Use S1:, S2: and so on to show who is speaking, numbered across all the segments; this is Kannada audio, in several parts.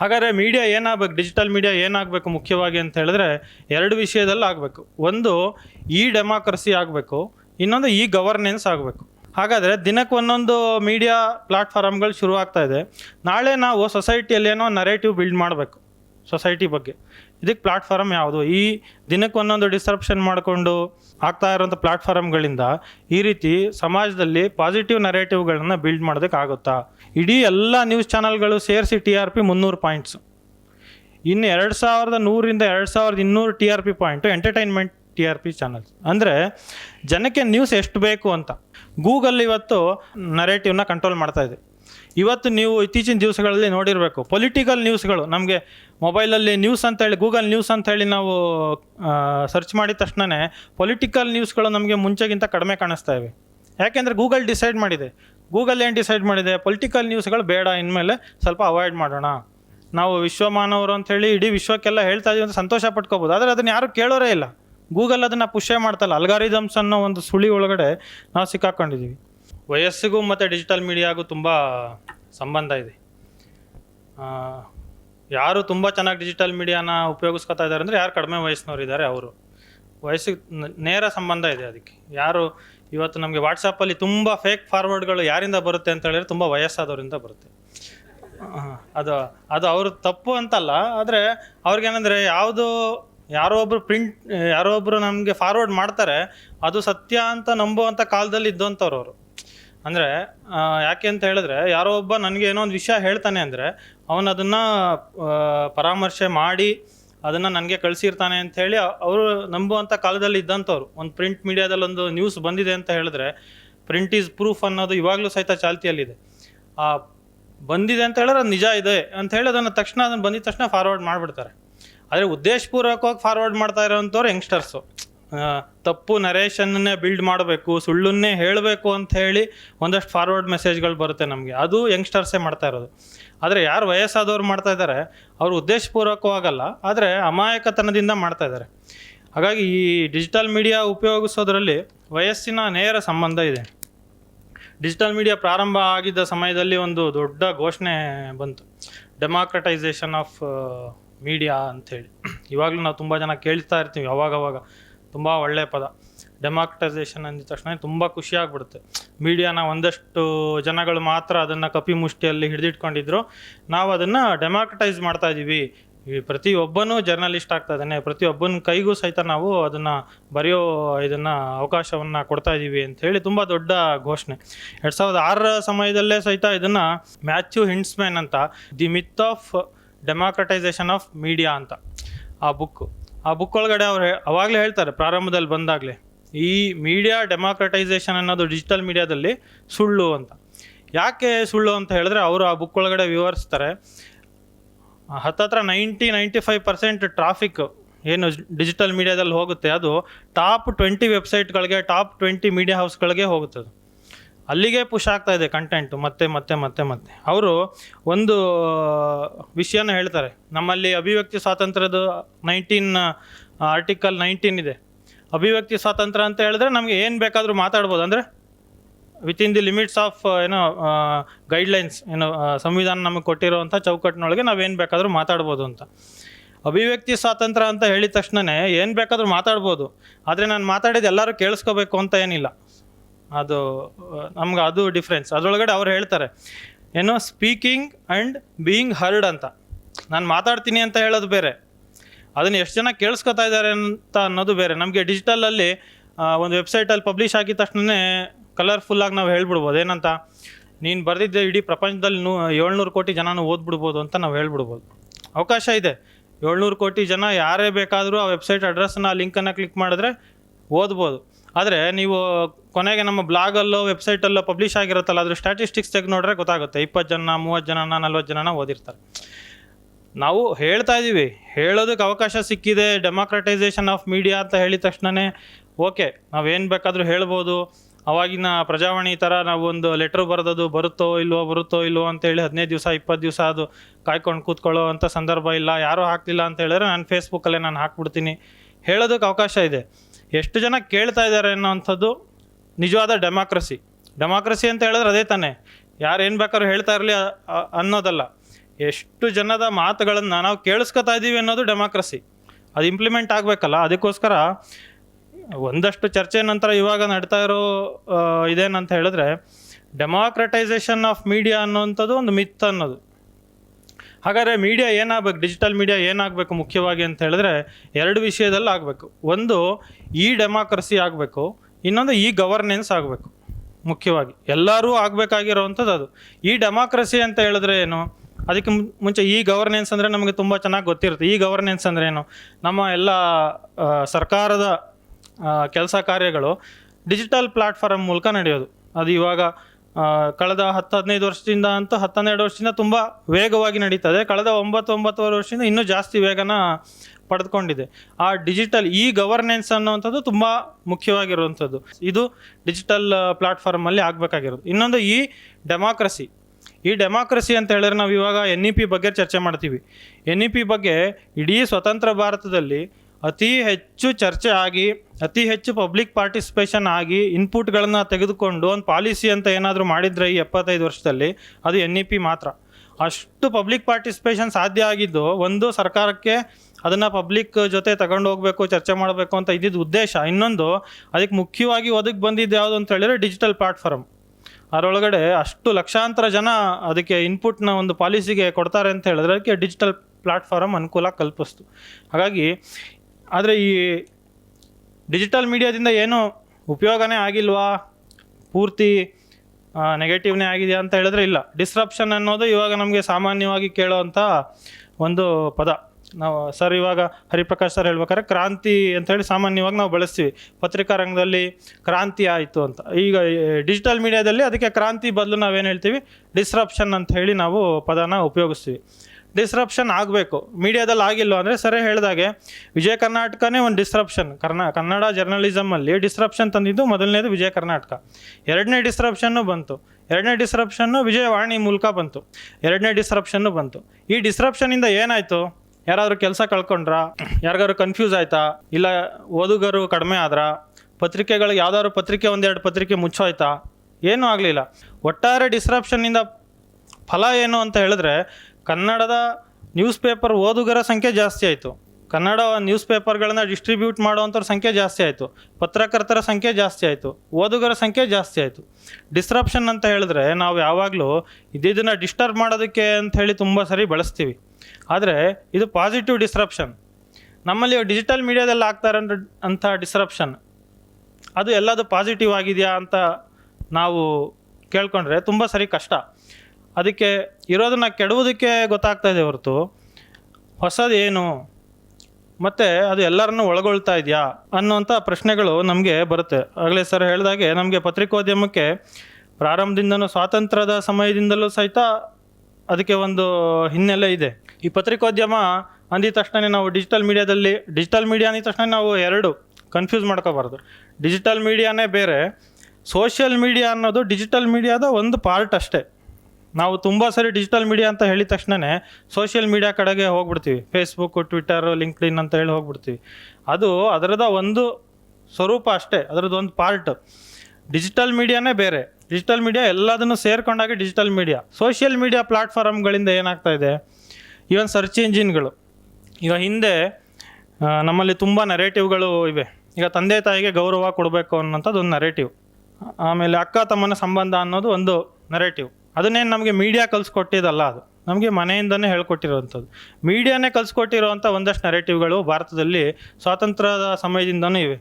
S1: ಹಾಗಾದರೆ ಮೀಡಿಯಾ ಏನಾಗಬೇಕು? ಡಿಜಿಟಲ್ ಮೀಡಿಯಾ ಏನಾಗಬೇಕು ಮುಖ್ಯವಾಗಿ ಅಂತ ಹೇಳಿದ್ರೆ ಎರಡು ವಿಷಯದಲ್ಲಿ ಆಗಬೇಕು. ಒಂದು, ಈ ಡೆಮಾಕ್ರಸಿ ಆಗಬೇಕು. ಇನ್ನೊಂದು, ಈ ಗವರ್ನೆನ್ಸ್ ಆಗಬೇಕು. ಹಾಗಾದರೆ ದಿನಕ್ಕೆ ಒಂದೊಂದು ಮೀಡಿಯಾ ಪ್ಲಾಟ್ಫಾರ್ಮ್ಗಳು ಶುರು ಆಗ್ತಾ ಇದೆ. ನಾಳೆ ನಾವು ಸೊಸೈಟಿಯಲ್ಲಿ ಏನೋ ನರೇಟಿವ್ ಬಿಲ್ಡ್ ಮಾಡಬೇಕು. ಸೊಸೈಟಿ ಬಗ್ಗೆ. ಇದಕ್ಕೆ ಪ್ಲಾಟ್ಫಾರ್ಮ್ ಯಾವುದು? ಈ ದಿನಕ್ಕೆ ಒಂದೊಂದು ಡಿಸ್ಟ್ರಪ್ಷನ್ ಮಾಡಿಕೊಂಡು ಆಗ್ತಾ ಇರೋಂಥ ಪ್ಲಾಟ್ಫಾರಮ್ಗಳಿಂದ ಈ ರೀತಿ ಸಮಾಜದಲ್ಲಿ ಪಾಸಿಟಿವ್ ನರೇಟಿವ್ಗಳನ್ನು ಬಿಲ್ಡ್ ಮಾಡೋದಕ್ಕಾಗುತ್ತಾ ಇಡೀ ಎಲ್ಲ ನ್ಯೂಸ್ ಚಾನಲ್ಗಳು ಸೇರಿಸಿ ಟಿ ಆರ್ ಪಿ ಮುನ್ನೂರು ಪಾಯಿಂಟ್ಸ್ ಇನ್ನು ಎರಡು ಸಾವಿರದ ನೂರಿಂದ ಎರಡು ಸಾವಿರದ ಇನ್ನೂರು T R P point entertainment T R P channels ಅಂದರೆ ಜನಕ್ಕೆ ನ್ಯೂಸ್ ಎಷ್ಟು ಬೇಕು ಅಂತ. ಗೂಗಲ್ ಇವತ್ತು ನರೇಟಿವ್ನ ಕಂಟ್ರೋಲ್ ಮಾಡ್ತಾ ಇದೆ. ಇವತ್ತು ನೀವು ಇತ್ತೀಚಿನ ದಿವಸಗಳಲ್ಲಿ ನೋಡಿರಬೇಕು. ಪೊಲಿಟಿಕಲ್ ನ್ಯೂಸ್ಗಳು ನಮಗೆ ಮೊಬೈಲಲ್ಲಿ ನ್ಯೂಸ್ ಅಂತೇಳಿ ಗೂಗಲ್ ನ್ಯೂಸ್ ಅಂತೇಳಿ ನಾವು ಸರ್ಚ್ ಮಾಡಿದ ತಕ್ಷಣವೇ ಪೊಲಿಟಿಕಲ್ ನ್ಯೂಸ್ಗಳು ನಮಗೆ ಮುಂಚೆಗಿಂತ ಕಡಿಮೆ ಕಾಣಿಸ್ತಾ ಇವೆ. ಯಾಕೆಂದರೆ ಗೂಗಲ್ ಡಿಸೈಡ್ ಮಾಡಿದೆ. ಗೂಗಲ್ ಏನು ಡಿಸೈಡ್ ಮಾಡಿದೆ? ಪೊಲಿಟಿಕಲ್ ನ್ಯೂಸ್ಗಳು ಬೇಡ, ಇನ್ಮೇಲೆ ಸ್ವಲ್ಪ ಅವಾಯ್ಡ್ ಮಾಡೋಣ. ನಾವು ವಿಶ್ವಮಾನವರು ಅಂಥೇಳಿ ಇಡೀ ವಿಶ್ವಕ್ಕೆಲ್ಲ ಹೇಳ್ತಾ ಇದ್ದೀವಿ ಅಂತ ಸಂತೋಷ ಪಟ್ಕೋಬೋದು. ಆದರೆ ಅದನ್ನು ಯಾರು ಕೇಳೋರೇ ಇಲ್ಲ. ಗೂಗಲ್ ಅದನ್ನು ಪುಷೇ ಮಾಡ್ತಲ್ಲ. ಅಲ್ಗಾರಿದಮ್ಸ್ ಅನ್ನೋ ಒಂದು ಸುಳಿ ಒಳಗಡೆ ನಾವು ಸಿಕ್ಕಾಕೊಂಡಿದ್ದೀವಿ ವಯಸ್ಸಿಗೂ ಮತ್ತು ಡಿಜಿಟಲ್ ಮೀಡಿಯಾಗೂ ತುಂಬ ಸಂಬಂಧ ಇದೆ. ಯಾರು ತುಂಬ ಚೆನ್ನಾಗಿ ಡಿಜಿಟಲ್ ಮೀಡಿಯಾನ ಉಪಯೋಗಿಸ್ಕೊತಾ ಇದ್ದಾರೆ ಅಂದರೆ ಯಾರು ಕಡಿಮೆ ವಯಸ್ಸಿನವ್ರು ಇದ್ದಾರೆ ಅವರು. ವಯಸ್ಸಿಗೆ ನೇರ ಸಂಬಂಧ ಇದೆ ಅದಕ್ಕೆ. ಯಾರು ಇವತ್ತು ನಮಗೆ ವಾಟ್ಸಪ್ಪಲ್ಲಿ ತುಂಬ ಫೇಕ್ ಫಾರ್ವರ್ಡ್ಗಳು ಯಾರಿಂದ ಬರುತ್ತೆ ಅಂತ ಹೇಳಿದ್ರೆ ತುಂಬ ವಯಸ್ಸಾದವರಿಂದ ಬರುತ್ತೆ. ಅದು ಅದು ಅವರು ತಪ್ಪು ಅಂತಲ್ಲ, ಆದರೆ ಅವ್ರಿಗೇನಂದರೆ ಯಾವುದು, ಯಾರೋ ಒಬ್ರು ಪ್ರಿಂಟ್ ಯಾರೋ ಒಬ್ರು ನಮಗೆ ಫಾರ್ವರ್ಡ್ ಮಾಡ್ತಾರೆ, ಅದು ಸತ್ಯ ಅಂತ ನಂಬುವಂಥ ಕಾಲದಲ್ಲಿ ಇದ್ದಂಥವ್ರು ಅವರು. ಅಂದರೆ ಯಾಕೆ ಅಂತ ಹೇಳಿದ್ರೆ, ಯಾರೋ ಒಬ್ಬ ನನಗೆ ಏನೋ ಒಂದು ವಿಷಯ ಹೇಳ್ತಾನೆ ಅಂದರೆ, ಅವನು ಅದನ್ನು ಪರಾಮರ್ಶೆ ಮಾಡಿ ಅದನ್ನು ನನಗೆ ಕಳಿಸಿರ್ತಾನೆ ಅಂತ ಹೇಳಿ ಅವರು ನಂಬುವಂಥ ಕಾಲದಲ್ಲಿ ಇದ್ದಂಥವ್ರು. ಒಂದು ಪ್ರಿಂಟ್ ಮೀಡಿಯಾದಲ್ಲಿ ಒಂದು ನ್ಯೂಸ್ ಬಂದಿದೆ ಅಂತ ಹೇಳಿದ್ರೆ ಪ್ರಿಂಟ್ ಈಸ್ ಪ್ರೂಫ್ ಅನ್ನೋದು ಇವಾಗಲೂ ಸಹಿತ ಚಾಲ್ತಿಯಲ್ಲಿದೆ. ಆ, ಬಂದಿದೆ ಅಂತ ಹೇಳಿದ್ರೆ ನಿಜ ಇದೆ ಅಂತ ಹೇಳಿ ಅದನ್ನು ತಕ್ಷಣ ಅದನ್ನು ಬಂದಿದ ತಕ್ಷಣ ಫಾರ್ವರ್ಡ್ ಮಾಡಿಬಿಡ್ತಾರೆ. ಆದರೆ ಉದ್ದೇಶಪೂರ್ವಕವಾಗಿ ಫಾರ್ವರ್ಡ್ ಮಾಡ್ತಾ ಇರೋವಂಥವ್ರು ಯಂಗ್ಸ್ಟರ್ಸು ತಪ್ಪು ನರೇಷನ್ನೇ ಬಿಲ್ಡ್ ಮಾಡಬೇಕು, ಸುಳ್ಳನ್ನೇ ಹೇಳಬೇಕು ಅಂತ ಹೇಳಿ ಒಂದಷ್ಟು ಫಾರ್ವರ್ಡ್ ಮೆಸೇಜ್ಗಳು ಬರುತ್ತೆ ನಮಗೆ. ಅದು ಯಂಗ್ಸ್ಟರ್ಸೇ ಮಾಡ್ತಾ ಇರೋದು. ಆದರೆ ಯಾರು ವಯಸ್ಸಾದವ್ರು ಮಾಡ್ತಾ ಇದ್ದಾರೆ ಅವರು ಉದ್ದೇಶಪೂರ್ವಕವಾಗಲ್ಲ ಆದರೆ ಅಮಾಯಕತನದಿಂದ ಮಾಡ್ತಾ ಇದ್ದಾರೆ ಹಾಗಾಗಿ ಈ ಡಿಜಿಟಲ್ ಮೀಡಿಯಾ ಉಪಯೋಗಿಸೋದ್ರಲ್ಲಿ ವಯಸ್ಸಿನ ನೇರ ಸಂಬಂಧ ಇದೆ. ಡಿಜಿಟಲ್ ಮೀಡಿಯಾ ಪ್ರಾರಂಭ ಆಗಿದ್ದ ಸಮಯದಲ್ಲಿ ಒಂದು ದೊಡ್ಡ ಘೋಷಣೆ ಬಂತು. ಡೆಮಾಕ್ರಟೈಸೇಷನ್ ಆಫ್ ಮೀಡಿಯಾ ಅಂಥೇಳಿ ಇವಾಗಲೂ ನಾವು ತುಂಬ ಜನ ಕೇಳ್ತಾ ಇರ್ತೀವಿ, ಅವಾಗವಾಗ. ತುಂಬ ಒಳ್ಳೆಯ ಪದ. ಡೆಮಾಕ್ರಟೈಸೇಷನ್ ಅಂದಿದ ತಕ್ಷಣ ತುಂಬ ಖುಷಿಯಾಗ್ಬಿಡುತ್ತೆ ಮೀಡಿಯಾನ ಒಂದಷ್ಟು ಜನಗಳು ಮಾತ್ರ ಅದನ್ನು ಕಪಿ ಮುಷ್ಟಿಯಲ್ಲಿ ಹಿಡಿದಿಟ್ಕೊಂಡಿದ್ರು. ನಾವು ಅದನ್ನು ಡೆಮಾಕ್ರಟೈಸ್ ಮಾಡ್ತಾ ಇದ್ದೀವಿ ಈ ಪ್ರತಿಯೊಬ್ಬನೂ ಜರ್ನಲಿಸ್ಟ್ ಆಗ್ತಾ ಇದ್ದಾನೆ. ಪ್ರತಿಯೊಬ್ಬನ ಕೈಗೂ ಸಹಿತ ನಾವು ಅದನ್ನು ಬರೆಯೋ ಇದನ್ನು ಅವಕಾಶವನ್ನು ಕೊಡ್ತಾ ಇದ್ದೀವಿ ಅಂತ ಹೇಳಿ ತುಂಬ ದೊಡ್ಡ ಘೋಷಣೆ. ಎರಡು ಸಾವಿರದ ಆರರ ಸಮಯದಲ್ಲೇ ಸಹಿತ ಇದನ್ನು ಮ್ಯಾಥ್ಯೂ ಹಿಂಡ್ಸ್ಮ್ಯಾನ್ ಅಂತ the myth of democratization of media ಅಂತ, ಆ ಬುಕ್ಕು ಆ ಬುಕ್ ಒಳಗಡೆ ಅವ್ರು ಅವಾಗಲೇ ಹೇಳ್ತಾರೆ, ಪ್ರಾರಂಭದಲ್ಲಿ ಬಂದಾಗಲೇ, ಈ ಮೀಡಿಯಾ ಡೆಮಾಕ್ರಟೈಸೇಷನ್ ಅನ್ನೋದು ಡಿಜಿಟಲ್ ಮೀಡಿಯಾದಲ್ಲಿ ಸುಳ್ಳು ಅಂತ. ಯಾಕೆ ಸುಳ್ಳು ಅಂತ ಹೇಳಿದ್ರೆ ಅವರು ಆ ಬುಕ್ ಒಳಗಡೆ ವಿವರಿಸ್ತಾರೆ ಹತ್ತತ್ರ ninety ninety five percent traffic ಏನು ಡಿಜಿಟಲ್ ಮೀಡಿಯಾದಲ್ಲಿ ಹೋಗುತ್ತೆ, ಅದು ಟಾಪ್ ಟ್ವೆಂಟಿ ವೆಬ್ಸೈಟ್ಗಳಿಗೆ ಟಾಪ್ ಟ್ವೆಂಟಿ ಮೀಡಿಯಾ ಹೌಸ್ಗಳಿಗೆ ಹೋಗುತ್ತದೆ. ಅಲ್ಲಿಗೆ ಪುಷ್ ಆಗ್ತಾ ಇದೆ ಕಂಟೆಂಟು ಮತ್ತೆ ಮತ್ತೆ ಮತ್ತೆ ಮತ್ತೆ. ಅವರು ಒಂದು ವಿಷಯನ ಹೇಳ್ತಾರೆ. ನಮ್ಮಲ್ಲಿ ಅಭಿವ್ಯಕ್ತಿ ಸ್ವಾತಂತ್ರ್ಯದ ನೈನ್ಟೀನ್ ಆರ್ಟಿಕಲ್ ನೈನ್ಟೀನ್ ಇದೆ. ಅಭಿವ್ಯಕ್ತಿ ಸ್ವಾತಂತ್ರ್ಯ ಅಂತ ಹೇಳಿದ್ರೆ ನಮಗೆ ಏನು ಬೇಕಾದರೂ ಮಾತಾಡ್ಬೋದು. ಅಂದರೆ ವಿತಿನ್ ದಿ ಲಿಮಿಟ್ಸ್ ಆಫ್ ಏನೋ ಗೈಡ್ಲೈನ್ಸ್ ಏನೋ ಸಂವಿಧಾನ ನಮಗೆ ಕೊಟ್ಟಿರೋವಂಥ ಚೌಕಟ್ಟಿನೊಳಗೆ ನಾವು ಏನು ಬೇಕಾದರೂ ಮಾತಾಡ್ಬೋದು ಅಂತ. ಅಭಿವ್ಯಕ್ತಿ ಸ್ವಾತಂತ್ರ್ಯ ಅಂತ ಹೇಳಿದ ತಕ್ಷಣವೇ ಏನು ಬೇಕಾದರೂ ಮಾತಾಡ್ಬೋದು. ಆದರೆ ನಾನು ಮಾತಾಡಿದ್ದು ಎಲ್ಲರೂ ಕೇಳಿಸ್ಕೋಬೇಕು ಅಂತ ಏನಿಲ್ಲ. ಅದು, ನಮ್ಗೆ ಅದು ಡಿಫ್ರೆನ್ಸ್ ಅದರೊಳಗಡೆ ಅವ್ರು ಹೇಳ್ತಾರೆ, ಏನೋ ಸ್ಪೀಕಿಂಗ್ ಆ್ಯಂಡ್ ಬೀಯಿಂಗ್ ಹರ್ಡ್ ಅಂತ. ನಾನು ಮಾತಾಡ್ತೀನಿ ಅಂತ ಹೇಳೋದು ಬೇರೆ. ಅದನ್ನು ಎಷ್ಟು ಜನ ಕೇಳಿಸ್ಕೊತಾ ಇದ್ದಾರೆ ಅಂತ ಅನ್ನೋದು ಬೇರೆ. ನಮಗೆ ಡಿಜಿಟಲಲ್ಲಿ ಒಂದು ವೆಬ್ಸೈಟಲ್ಲಿ ಪಬ್ಲಿಷ್ ಆಗಿದ ತಕ್ಷಣವೇ ಕಲರ್ಫುಲ್ಲಾಗಿ ನಾವು ಹೇಳ್ಬಿಡ್ಬೋದು. ಏನಂತ, ನೀನು ಬರೆದಿದ್ದೆ ಇಡೀ ಪ್ರಪಂಚದಲ್ಲಿ ನೂ, ಏಳ್ನೂರು ಕೋಟಿ ಜನನೂ ಓದ್ಬಿಡ್ಬೋದು ಅಂತ ನಾವು ಹೇಳ್ಬಿಡ್ಬೋದು. ಅವಕಾಶ ಇದೆ. ಏಳ್ನೂರು ಕೋಟಿ ಜನ ಯಾರೇ ಬೇಕಾದರೂ ಆ ವೆಬ್ಸೈಟ್ ಅಡ್ರೆಸ್ನ ಲಿಂಕನ್ನು ಕ್ಲಿಕ್ ಮಾಡಿದ್ರೆ ಓದ್ಬೋದು. ಆದರೆ ನೀವು ಕೊನೆಗೆ ನಮ್ಮ ಬ್ಲಾಗಲ್ಲೋ ವೆಬ್ಸೈಟಲ್ಲೋ ಪಬ್ಲಿಷ್ ಆಗಿರುತ್ತಲ್ಲ, ಅದ್ರ ಸ್ಟ್ಯಾಟಿಸ್ಟಿಕ್ಸ್ ತೆಗೆದು ನೋಡ್ರೆ ಗೊತ್ತಾಗುತ್ತೆ. ಇಪ್ಪತ್ತು ಜನ, ಮೂವತ್ತು ಜನ, ನಲ್ವತ್ತು ಜನನ ಓದಿರ್ತಾರೆ. ನಾವು ಹೇಳ್ತಾ ಇದ್ದೀವಿ ಹೇಳೋದಕ್ಕೆ ಅವಕಾಶ ಸಿಕ್ಕಿದೆ. ಡೆಮಾಕ್ರಟೈಸೇಷನ್ ಆಫ್ ಮೀಡಿಯಾ ಅಂತ ಹೇಳಿದ ತಕ್ಷಣವೇ ಓಕೆ ನಾವೇನು ಬೇಕಾದರೂ ಹೇಳ್ಬೋದು. ಅವಾಗಿನ ಪ್ರಜಾವಾಣಿ ಥರ ನಾವು ಒಂದು ಲೆಟ್ರ್ ಬರೆದದು ಬರುತ್ತೋ ಇಲ್ವೋ ಬರುತ್ತೋ ಇಲ್ವೋ ಅಂತೇಳಿ ಹದಿನೈದು ದಿವಸ, ಇಪ್ಪತ್ತು ದಿವಸ ಅದು ಕಾಯ್ಕೊಂಡು ಕೂತ್ಕೊಳ್ಳೋ ಅಂಥ ಸಂದರ್ಭ ಇಲ್ಲ. ಯಾರೂ ಹಾಕಲಿಲ್ಲ ಅಂತ ಹೇಳಿದ್ರೆ ನಾನು ಫೇಸ್ಬುಕ್ಕಲ್ಲೇ ನಾನು ಹಾಕ್ಬಿಡ್ತೀನಿ. ಹೇಳೋದಕ್ಕೆ ಅವಕಾಶ ಇದೆ. ಎಷ್ಟು ಜನ ಕೇಳ್ತಾ ಇದ್ದಾರೆ ಅನ್ನೋವಂಥದ್ದು ನಿಜವಾದ ಡೆಮಾಕ್ರಸಿ. ಡೆಮಾಕ್ರಸಿ ಅಂತ ಹೇಳಿದ್ರೆ ಅದೇ ತಾನೇ. ಯಾರು ಏನು ಬೇಕಾದ್ರೂ ಹೇಳ್ತಾ ಇರಲಿ ಅನ್ನೋದಲ್ಲ. ಎಷ್ಟು ಜನದ ಮಾತುಗಳನ್ನು ನಾವು ಕೇಳಿಸ್ಕೊತಾ ಇದ್ದೀವಿ ಅನ್ನೋದು ಡೆಮಾಕ್ರಸಿ. ಅದು ಇಂಪ್ಲಿಮೆಂಟ್ ಆಗಬೇಕಲ್ಲ. ಅದಕ್ಕೋಸ್ಕರ ಒಂದಷ್ಟು ಚರ್ಚೆ ನಂತರ ಇವಾಗ ನಡ್ತಾ ಇರೋ ಇದೇನಂತ ಹೇಳಿದ್ರೆ, ಡೆಮಾಕ್ರಟೈಸೇಷನ್ ಆಫ್ ಮೀಡಿಯಾ ಅನ್ನೋವಂಥದ್ದು ಒಂದು ಮಿತ್ ಅನ್ನೋದು. ಹಾಗಾದರೆ ಮೀಡಿಯಾ ಏನಾಗಬೇಕು? ಡಿಜಿಟಲ್ ಮೀಡಿಯಾ ಏನಾಗಬೇಕು ಮುಖ್ಯವಾಗಿ ಅಂತ ಹೇಳಿದ್ರೆ ಎರಡು ವಿಷಯದಲ್ಲಿ ಆಗಬೇಕು. ಒಂದು, ಈ ಡೆಮಾಕ್ರಸಿ ಆಗಬೇಕು. ಇನ್ನೊಂದು, ಈ ಗವರ್ನೆನ್ಸ್ ಆಗಬೇಕು. ಮುಖ್ಯವಾಗಿ. ಎಲ್ಲರೂ ಆಗಬೇಕಾಗಿರೋವಂಥದ್ದು ಅದು. ಈ ಡೆಮಾಕ್ರಸಿ ಅಂತ ಹೇಳಿದ್ರೆ ಏನು? ಅದಕ್ಕೆ ಮುಂಚೆ ಈ ಗವರ್ನೆನ್ಸ್ ಅಂದರೆ ನಮಗೆ ತುಂಬ ಚೆನ್ನಾಗಿ ಗೊತ್ತಿರುತ್ತೆ. ಈ ಗವರ್ನೆನ್ಸ್ ಅಂದರೆ ಏನು? ನಮ್ಮ ಎಲ್ಲ ಸರ್ಕಾರದ ಕೆಲಸ ಕಾರ್ಯಗಳು ಡಿಜಿಟಲ್ ಪ್ಲಾಟ್ಫಾರ್ಮ್ ಮೂಲಕ ನಡೆಯೋದು. ಅದು ಇವಾಗ ಕಳೆದ ಹತ್ತು ಹದಿನೈದು ವರ್ಷದಿಂದ ಅಂತೂ ಹತ್ತನ್ನೆರಡು ವರ್ಷದಿಂದ ತುಂಬ ವೇಗವಾಗಿ ನಡೀತದೆ. ಕಳೆದ ಒಂಬತ್ತು ಒಂಬತ್ತುವರೆ ವರ್ಷದಿಂದ ಇನ್ನೂ ಜಾಸ್ತಿ ವೇಗನ ಪಡೆದುಕೊಂಡಿದೆ. ಆ ಡಿಜಿಟಲ್ ಈ ಗವರ್ನೆನ್ಸ್ ಅನ್ನುವಂಥದ್ದು ತುಂಬ ಮುಖ್ಯವಾಗಿರುವಂಥದ್ದು. ಇದು ಡಿಜಿಟಲ್ ಪ್ಲಾಟ್ಫಾರ್ಮಲ್ಲಿ ಆಗಬೇಕಾಗಿರೋದು. ಇನ್ನೊಂದು ಈ ಡೆಮಾಕ್ರಸಿ. ಈ ಡೆಮಾಕ್ರಸಿ ಅಂತ ಹೇಳಿದ್ರೆ ನಾವು ಇವಾಗ ಎನ್ ಇ ಪಿ ಬಗ್ಗೆ ಚರ್ಚೆ ಮಾಡ್ತೀವಿ. ಎನ್ ಇ ಪಿ ಬಗ್ಗೆ ಇಡೀ ಸ್ವತಂತ್ರ ಭಾರತದಲ್ಲಿ ಅತಿ ಹೆಚ್ಚು ಚರ್ಚೆ ಆಗಿ, ಅತಿ ಹೆಚ್ಚು ಪಬ್ಲಿಕ್ ಪಾರ್ಟಿಸಿಪೇಷನ್ ಆಗಿ ಇನ್ಪುಟ್ಗಳನ್ನು ತೆಗೆದುಕೊಂಡು ಒಂದು ಪಾಲಿಸಿ ಅಂತ ಏನಾದರೂ ಮಾಡಿದರೆ ಈ ಎಪ್ಪತ್ತೈದು ವರ್ಷದಲ್ಲಿ ಅದು ಎನ್ ಇ ಪಿ ಮಾತ್ರ. ಅಷ್ಟು ಪಬ್ಲಿಕ್ ಪಾರ್ಟಿಸಿಪೇಷನ್ ಸಾಧ್ಯ ಆಗಿದ್ದು ಒಂದು ಸರ್ಕಾರಕ್ಕೆ ಅದನ್ನು ಪಬ್ಲಿಕ್ ಜೊತೆ ತಗೊಂಡು ಹೋಗಬೇಕು, ಚರ್ಚೆ ಮಾಡಬೇಕು ಅಂತ ಇದ್ದಿದ್ದು ಉದ್ದೇಶ. ಇನ್ನೊಂದು, ಅದಕ್ಕೆ ಮುಖ್ಯವಾಗಿ ಒದಗಿ ಬಂದಿದ್ದು ಯಾವುದು ಅಂತ ಹೇಳಿದ್ರೆ ಡಿಜಿಟಲ್ ಪ್ಲಾಟ್ಫಾರ್ಮ್ ಅದರೊಳಗಡೆ ಅಷ್ಟು ಲಕ್ಷಾಂತರ ಜನ ಅದಕ್ಕೆ ಇನ್ಪುಟ್ನ ಒಂದು ಪಾಲಿಸಿಗೆ ಕೊಡ್ತಾರೆ ಅಂತ ಹೇಳಿದ್ರೆ ಅದಕ್ಕೆ ಡಿಜಿಟಲ್ ಪ್ಲಾಟ್ಫಾರ್ಮ್ ಅನುಕೂಲ ಕಲ್ಪಿಸ್ತು. ಹಾಗಾಗಿ ಆದರೆ ಈ ಡಿಜಿಟಲ್ ಮೀಡಿಯಾದಿಂದ ಏನು ಉಪಯೋಗನೇ ಆಗಿಲ್ವಾ? ಪೂರ್ತಿ ನೆಗೆಟಿವ್ನೇ ಆಗಿದೆಯಾ ಅಂತ ಹೇಳಿದ್ರೆ ಇಲ್ಲ. ಡಿಸ್ರಪ್ಷನ್ ಅನ್ನೋದು ಇವಾಗ ನಮಗೆ ಸಾಮಾನ್ಯವಾಗಿ ಕೇಳೋವಂಥ ಒಂದು ಪದ. ನಾವು, ಸರ್ ಇವಾಗ ಹರಿಪ್ರಕಾಶ್ ಸರ್ ಹೇಳ್ಬೇಕಾದ್ರೆ ಕ್ರಾಂತಿ ಅಂತ ಹೇಳಿ ಸಾಮಾನ್ಯವಾಗಿ ನಾವು ಬಳಸ್ತೀವಿ. ಪತ್ರಿಕಾ ರಂಗದಲ್ಲಿ ಕ್ರಾಂತಿ ಆಯಿತು ಅಂತ. ಈಗ ಡಿಜಿಟಲ್ ಮೀಡಿಯಾದಲ್ಲಿ ಅದಕ್ಕೆ ಕ್ರಾಂತಿ ಬದಲು ನಾವೇನು ಹೇಳ್ತೀವಿ? ಡಿಸ್ರಪ್ಷನ್ ಅಂತ ಹೇಳಿ ನಾವು ಪದನ ಉಪಯೋಗಿಸ್ತೀವಿ. ಡಿಸ್ರಪ್ಷನ್ ಆಗಬೇಕು. ಮೀಡಿಯಾದಲ್ಲಿ ಆಗಿಲ್ಲ ಅಂದರೆ ಸರಿ ಹೇಳಿದಾಗೆ ವಿಜಯ ಕರ್ನಾಟಕನೇ ಒಂದು ಡಿಸ್ರಪ್ಷನ್ ಕರ್ನಾ, ಕನ್ನಡ ಜರ್ನಲಿಸಮಲ್ಲಿ ಡಿಸ್ರಪ್ಷನ್ ತಂದಿದ್ದು ಮೊದಲನೇದು ವಿಜಯ ಕರ್ನಾಟಕ. ಎರಡನೇ ಡಿಸ್ರಪ್ಷನ್ನು ಬಂತು. ಎರಡನೇ ಡಿಸ್ರಪ್ಷನ್ನು ವಿಜಯವಾಣಿ ಮೂಲಕ ಬಂತು. ಎರಡನೇ ಡಿಸ್ರಪ್ಷನ್ನು ಬಂತು. ಈ ಡಿಸ್ರಪ್ಷನಿಂದ ಏನಾಯಿತು? ಯಾರಾದರೂ ಕೆಲಸ ಕಳ್ಕೊಂಡ್ರ? ಯಾರಿಗಾದ್ರು ಕನ್ಫ್ಯೂಸ್ ಆಯಿತಾ? ಇಲ್ಲ ಓದುಗರು ಕಡಿಮೆ ಆದ್ರ? ಪತ್ರಿಕೆಗಳಿಗೆ ಯಾವ್ದಾದ್ರು ಪತ್ರಿಕೆ ಒಂದೆರಡು ಪತ್ರಿಕೆ ಮುಚ್ಚೋಯ್ತಾ? ಏನೂ ಆಗಲಿಲ್ಲ. ಒಟ್ಟಾರೆ ಡಿಸ್ರಪ್ಷನ್ನಿಂದ ಫಲ ಏನು ಅಂತ ಹೇಳಿದ್ರೆ ಕನ್ನಡದ ನ್ಯೂಸ್ ಪೇಪರ್ ಓದುಗರ ಸಂಖ್ಯೆ ಜಾಸ್ತಿ ಆಯಿತು. ಕನ್ನಡ ನ್ಯೂಸ್ ಪೇಪರ್ಗಳನ್ನು ಡಿಸ್ಟ್ರಿಬ್ಯೂಟ್ ಮಾಡುವಂಥವ್ರ ಸಂಖ್ಯೆ ಜಾಸ್ತಿ ಆಯಿತು. ಪತ್ರಕರ್ತರ ಸಂಖ್ಯೆ ಜಾಸ್ತಿ ಆಯಿತು. ಓದುಗರ ಸಂಖ್ಯೆ ಜಾಸ್ತಿ ಆಯಿತು. ಡಿಸ್ರಪ್ಷನ್ ಅಂತ ಹೇಳಿದ್ರೆ ನಾವು ಯಾವಾಗಲೂ ಇದನ್ನು ಡಿಸ್ಟರ್ಬ್ ಮಾಡೋದಕ್ಕೆ ಅಂತ ಹೇಳಿ ತುಂಬ ಸರಿ ಬಳಸ್ತೀವಿ. ಆದರೆ ಇದು ಪಾಸಿಟಿವ್ ಡಿಸ್ರಪ್ಷನ್ ನಮ್ಮಲ್ಲಿ ಡಿಜಿಟಲ್ ಮೀಡಿಯಾದಲ್ಲಿ ಆಗ್ತಾರೆ ಅಂಥ ಡಿಸ್ರಪ್ಷನ್ ಅದು ಎಲ್ಲದು ಪಾಸಿಟಿವ್ ಆಗಿದೆಯಾ ಅಂತ ನಾವು ಕೇಳ್ಕೊಂಡ್ರೆ ತುಂಬ ಸರಿ ಕಷ್ಟ. ಅದಕ್ಕೆ ಇರೋದನ್ನ ಕೆಡುವುದಕ್ಕೆ ಗೊತ್ತಾಗ್ತಾ ಇದೆ ಹೊರತು ಏನು? ಮತ್ತು ಅದು ಎಲ್ಲರನ್ನು ಒಳಗೊಳ್ತಾ ಇದೆಯಾ? ಅನ್ನುವಂಥ ಪ್ರಶ್ನೆಗಳು ನಮಗೆ ಬರುತ್ತೆ. ಆಗಲೇ ಸರ್ ಹೇಳಿದಾಗೆ ನಮಗೆ ಪತ್ರಿಕೋದ್ಯಮಕ್ಕೆ ಪ್ರಾರಂಭದಿಂದನೂ ಸ್ವಾತಂತ್ರ್ಯದ ಸಮಯದಿಂದಲೂ ಸಹಿತ ಅದಕ್ಕೆ ಒಂದು ಹಿನ್ನೆಲೆ ಇದೆ. ಈ ಪತ್ರಿಕೋದ್ಯಮ ಅಂದಿದ ತಕ್ಷಣ ನಾವು ಡಿಜಿಟಲ್ ಮೀಡಿಯಾದಲ್ಲಿ, ಡಿಜಿಟಲ್ ಮೀಡಿಯಾ ಅಂದಿದ ತಕ್ಷಣ ನಾವು ಎರಡು ಕನ್ಫ್ಯೂಸ್ ಮಾಡ್ಕೋಬಾರ್ದು. ಡಿಜಿಟಲ್ ಮೀಡಿಯಾನೇ ಬೇರೆ. ಸೋಷಿಯಲ್ ಮೀಡಿಯಾ ಅನ್ನೋದು ಡಿಜಿಟಲ್ ಮೀಡಿಯಾದ ಒಂದು ಪಾರ್ಟ್ ಅಷ್ಟೇ. ನಾವು ತುಂಬ ಸರಿ ಡಿಜಿಟಲ್ ಮೀಡಿಯಾ ಅಂತ ಹೇಳಿದ ತಕ್ಷಣವೇ ಸೋಷಿಯಲ್ ಮೀಡಿಯಾ ಕಡೆಗೆ ಹೋಗ್ಬಿಡ್ತೀವಿ. ಫೇಸ್ಬುಕ್ಕು ಟ್ವಿಟರ್ ಲಿಂಕ್ಡ್ಇನ್ ಅಂತ ಹೇಳಿ ಹೋಗ್ಬಿಡ್ತೀವಿ. ಅದು ಅದರದ ಒಂದು ಸ್ವರೂಪ ಅಷ್ಟೇ, ಅದರದ್ದು ಒಂದು ಪಾರ್ಟ್ ಡಿಜಿಟಲ್ ಮೀಡಿಯಾನೇ ಬೇರೆ. ಡಿಜಿಟಲ್ ಮೀಡಿಯಾ ಎಲ್ಲದನ್ನು ಸೇರ್ಕೊಂಡಾಗ ಡಿಜಿಟಲ್ ಮೀಡಿಯಾ ಸೋಷಿಯಲ್ ಮೀಡಿಯಾ ಪ್ಲಾಟ್ಫಾರ್ಮ್ಗಳಿಂದ ಏನಾಗ್ತಾ ಇದೆ? ಈವನ್ ಸರ್ಚ್ ಇಂಜಿನ್ಗಳು ಈಗ ಹಿಂದೆ ನಮ್ಮಲ್ಲಿ ತುಂಬ ನರೇಟಿವ್ಗಳು ಇವೆ. ಈಗ ತಂದೆ ತಾಯಿಗೆ ಗೌರವ ಕೊಡಬೇಕು ಅನ್ನೋಂಥದ್ದು ಒಂದು ನರೇಟಿವ್ ಆಮೇಲೆ ಅಕ್ಕ ತಮ್ಮನ ಸಂಬಂಧ ಅನ್ನೋದು ಒಂದು ನರೇಟಿವ್ ಅದನ್ನೇನು ನಮಗೆ ಮೀಡಿಯಾ ಕಲಿಸ್ಕೊಟ್ಟಿದ್ದಲ್ಲ ಅದು. ನಮಗೆ ಮನೆಯಿಂದನೇ ಹೇಳ್ಕೊಟ್ಟಿರೋವಂಥದ್ದು. ಮೀಡಿಯಾನೇ ಕಲಿಸ್ಕೊಟ್ಟಿರುವಂಥ ಒಂದಷ್ಟು ನರೇಟಿವ್ಗಳು ಭಾರತದಲ್ಲಿ ಸ್ವಾತಂತ್ರ್ಯದ ಸಮಯದಿಂದನೂ ಇವೆ.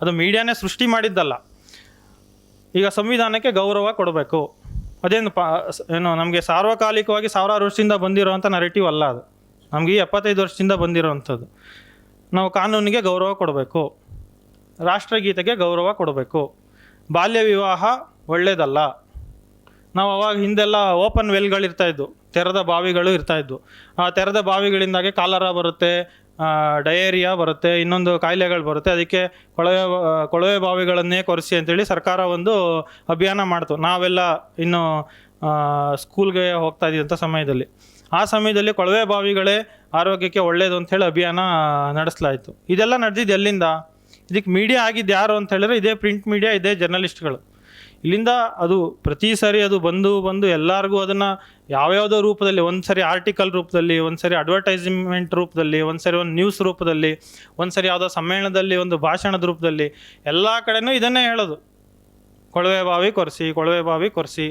S1: ಅದು ಮೀಡಿಯಾನೇ ಸೃಷ್ಟಿ ಮಾಡಿದ್ದಲ್ಲ. ಈಗ ಸಂವಿಧಾನಕ್ಕೆ ಗೌರವ ಕೊಡಬೇಕು. ಅದೇನು ಪಾ ಏನು ನಮಗೆ ಸಾರ್ವಕಾಲಿಕವಾಗಿ ಸಾವಿರಾರು ವರ್ಷದಿಂದ ಬಂದಿರೋವಂಥ ನರೇಟಿವ್ ಅಲ್ಲ ಅದು. ನಮಗೆ ಈ ಎಪ್ಪತ್ತೈದು ವರ್ಷದಿಂದ ಬಂದಿರುವಂಥದ್ದು. ನಾವು ಕಾನೂನಿಗೆ ಗೌರವ ಕೊಡಬೇಕು. ರಾಷ್ಟ್ರಗೀತೆಗೆ ಗೌರವ ಕೊಡಬೇಕು. ಬಾಲ್ಯ ವಿವಾಹ ಒಳ್ಳೆಯದಲ್ಲ ನಾವು ಅವಾಗ ಹಿಂದೆಲ್ಲ ಓಪನ್ ವೆಲ್ಗಳಿರ್ತಾ ಇದ್ವು. ತೆರೆದ ಬಾವಿಗಳು ಇರ್ತಾ ಇದ್ವು. ಆ ತೆರೆದ ಬಾವಿಗಳಿಂದಾಗೆ ಕಾಲರ ಬರುತ್ತೆ ಡಯೇರಿಯಾ ಬರುತ್ತೆ, ಇನ್ನೊಂದು ಕಾಯಿಲೆಗಳು ಬರುತ್ತೆ. ಅದಕ್ಕೆ ಕೊಳವೆ ಕೊಳವೆ ಬಾವಿಗಳನ್ನೇ ಕೊರೆಸಿ ಅಂತೇಳಿ ಸರ್ಕಾರ ಒಂದು ಅಭಿಯಾನ ಮಾಡ್ತು. ನಾವೆಲ್ಲ ಇನ್ನು ಸ್ಕೂಲ್ಗೆ ಹೋಗ್ತಾ ಇದ್ದಂಥ ಸಮಯದಲ್ಲಿ. ಆ ಸಮಯದಲ್ಲಿ ಕೊಳವೆ ಬಾವಿಗಳೇ ಆರೋಗ್ಯಕ್ಕೆ ಒಳ್ಳೆಯದು ಅಂಥೇಳಿ ಅಭಿಯಾನ ನಡೆಸಲಾಯಿತು. ಇದೆಲ್ಲ ನಡೆದಿದ್ದು ಎಲ್ಲಿಂದ? ಇದಕ್ಕೆ ಮೀಡಿಯಾ ಆಗಿದ್ದು ಯಾರು ಅಂತ ಹೇಳಿದ್ರೆ ಇದೇ ಪ್ರಿಂಟ್ ಮೀಡಿಯಾ, ಇದೇ ಜರ್ನಲಿಸ್ಟ್ಗಳು. ಇಲ್ಲಿಂದ ಅದು ಪ್ರತಿ ಸಾರಿ ಅದು ಬಂದು ಬಂದು ಎಲ್ಲರಿಗೂ ಅದನ್ನು ಯಾವ್ಯಾವುದೋ ರೂಪದಲ್ಲಿ, ಒಂದು ಸರಿ ಆರ್ಟಿಕಲ್ ರೂಪದಲ್ಲಿ, ಒಂದು ಸರಿ ಅಡ್ವರ್ಟೈಸ್ಮೆಂಟ್ ರೂಪದಲ್ಲಿ, ಒಂದು ಸರಿ ಒಂದು ನ್ಯೂಸ್ ರೂಪದಲ್ಲಿ, ಒಂದು ಸರಿ ಯಾವುದೋ ಸಮ್ಮೇಳನದಲ್ಲಿ, ಒಂದು ಭಾಷಣದ ರೂಪದಲ್ಲಿ ಎಲ್ಲ ಕಡೆನೂ ಇದನ್ನೇ ಹೇಳೋದು. ಕೊಳವೆ ಬಾವಿ ಕೊರೆಸಿ, ಕೊಳವೆ ಬಾವಿ ಕೊರೆಸಿ,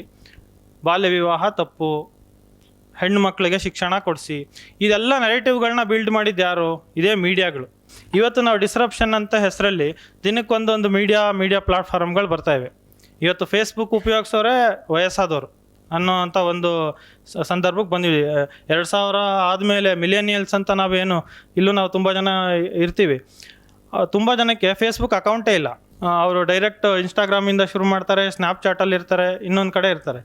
S1: ಬಾಲ್ಯ ವಿವಾಹ ತಪ್ಪು, ಹೆಣ್ಣು ಮಕ್ಕಳಿಗೆ ಶಿಕ್ಷಣ ಕೊಡಿಸಿ, ಇದೆಲ್ಲ ನೆರೆಟಿವ್ಗಳನ್ನ ಬಿಲ್ಡ್ ಮಾಡಿದ್ದು ಯಾರು? ಇದೇ ಮೀಡಿಯಾಗಳು ಇವತ್ತು ನಾವು ಡಿಸ್ರಪ್ಷನ್ ಅಂತ ಹೆಸರಲ್ಲಿ ದಿನಕ್ಕೊಂದೊಂದು ಮೀಡಿಯಾ ಮೀಡಿಯಾ ಪ್ಲಾಟ್ಫಾರ್ಮ್ಗಳು ಬರ್ತಾ ಇವೆ. ಇವತ್ತು ಫೇಸ್ಬುಕ್ ಉಪಯೋಗಿಸೋರೆ ವಯಸ್ಸಾದವರು ಅನ್ನೋ ಅಂಥ ಒಂದು ಸಂದರ್ಭಕ್ಕೆ ಬಂದಿವಿ. ಎರಡು ಸಾವಿರ ಆದಮೇಲೆ ಮಿಲೇನಿಯಲ್ಸ್ ಅಂತ ನಾವೇನು, ಇಲ್ಲೂ ನಾವು ತುಂಬ ಜನ ಇರ್ತೀವಿ. ತುಂಬ ಜನಕ್ಕೆ ಫೇಸ್ಬುಕ್ ಅಕೌಂಟೇ ಇಲ್ಲ. ಅವರು ಡೈರೆಕ್ಟ್ ಇನ್ಸ್ಟಾಗ್ರಾಮಿಂದ ಶುರು ಮಾಡ್ತಾರೆ ಸ್ನ್ಯಾಪ್ಚಾಟಲ್ಲಿ ಇರ್ತಾರೆ, ಇನ್ನೊಂದು ಕಡೆ ಇರ್ತಾರೆ.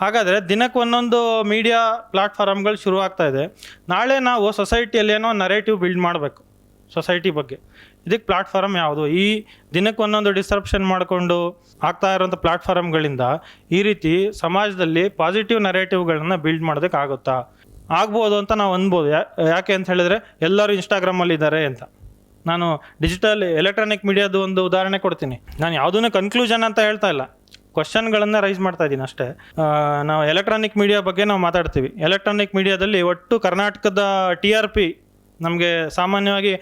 S1: ಹಾಗಾದರೆ ದಿನಕ್ಕೆ ಒಂದೊಂದು ಮೀಡಿಯಾ ಪ್ಲಾಟ್ಫಾರ್ಮ್ಗಳು ಶುರು ಆಗ್ತಾ ಇದೆ. ನಾಳೆ ನಾವು ಸೊಸೈಟಿಯಲ್ಲಿ ಏನೋ ನರೇಟಿವ್ ಬಿಲ್ಡ್ ಮಾಡಬೇಕು ಸೊಸೈಟಿ ಬಗ್ಗೆ. ಇದಕ್ಕೆ ಪ್ಲಾಟ್ಫಾರ್ಮ್ ಯಾವುದು? ಈ ದಿನಕ್ಕೆ ಒಂದೊಂದು ಡಿಸ್ಟ್ರಪ್ಷನ್ ಮಾಡಿಕೊಂಡು ಆಗ್ತಾ ಇರೋಂಥ ಪ್ಲಾಟ್ಫಾರ್ಮ್ಗಳಿಂದ ಈ ರೀತಿ ಸಮಾಜದಲ್ಲಿ ಪಾಸಿಟಿವ್ ನರೇಟಿವ್ಗಳನ್ನು ಬಿಲ್ಡ್ ಮಾಡೋದಕ್ಕಾಗುತ್ತಾ ಆಗ್ಬೋದು ಅಂತ ನಾವು ಅನ್ಬೋದು. ಯಾಕೆ ಅಂತ ಹೇಳಿದ್ರೆ ಎಲ್ಲರೂ ಇನ್ಸ್ಟಾಗ್ರಾಮಲ್ಲಿ ಇದ್ದಾರೆ ಅಂತ. ನಾನು ಡಿಜಿಟಲ್ ಎಲೆಕ್ಟ್ರಾನಿಕ್ ಮೀಡಿಯಾದ ಒಂದು ಉದಾಹರಣೆ ಕೊಡ್ತೀನಿ. ನಾನು ಯಾವುದನ್ನು ಕನ್ಕ್ಲೂಷನ್ ಅಂತ ಹೇಳ್ತಾ ಇಲ್ಲ. ಕ್ವಶನ್ಗಳನ್ನು ರೈಸ್ ಮಾಡ್ತಾ ಇದ್ದೀನಿ ಅಷ್ಟೇ. ನಾವು ಎಲೆಕ್ಟ್ರಾನಿಕ್ ಮೀಡಿಯಾ ಬಗ್ಗೆ ನಾವು ಮಾತಾಡ್ತೀವಿ. ಎಲೆಕ್ಟ್ರಾನಿಕ್ ಮೀಡಿಯಾದಲ್ಲಿ ಒಟ್ಟು ಕರ್ನಾಟಕದ ಟಿ ಆರ್ ಪಿ ನಮಗೆ ಸಾಮಾನ್ಯವಾಗಿ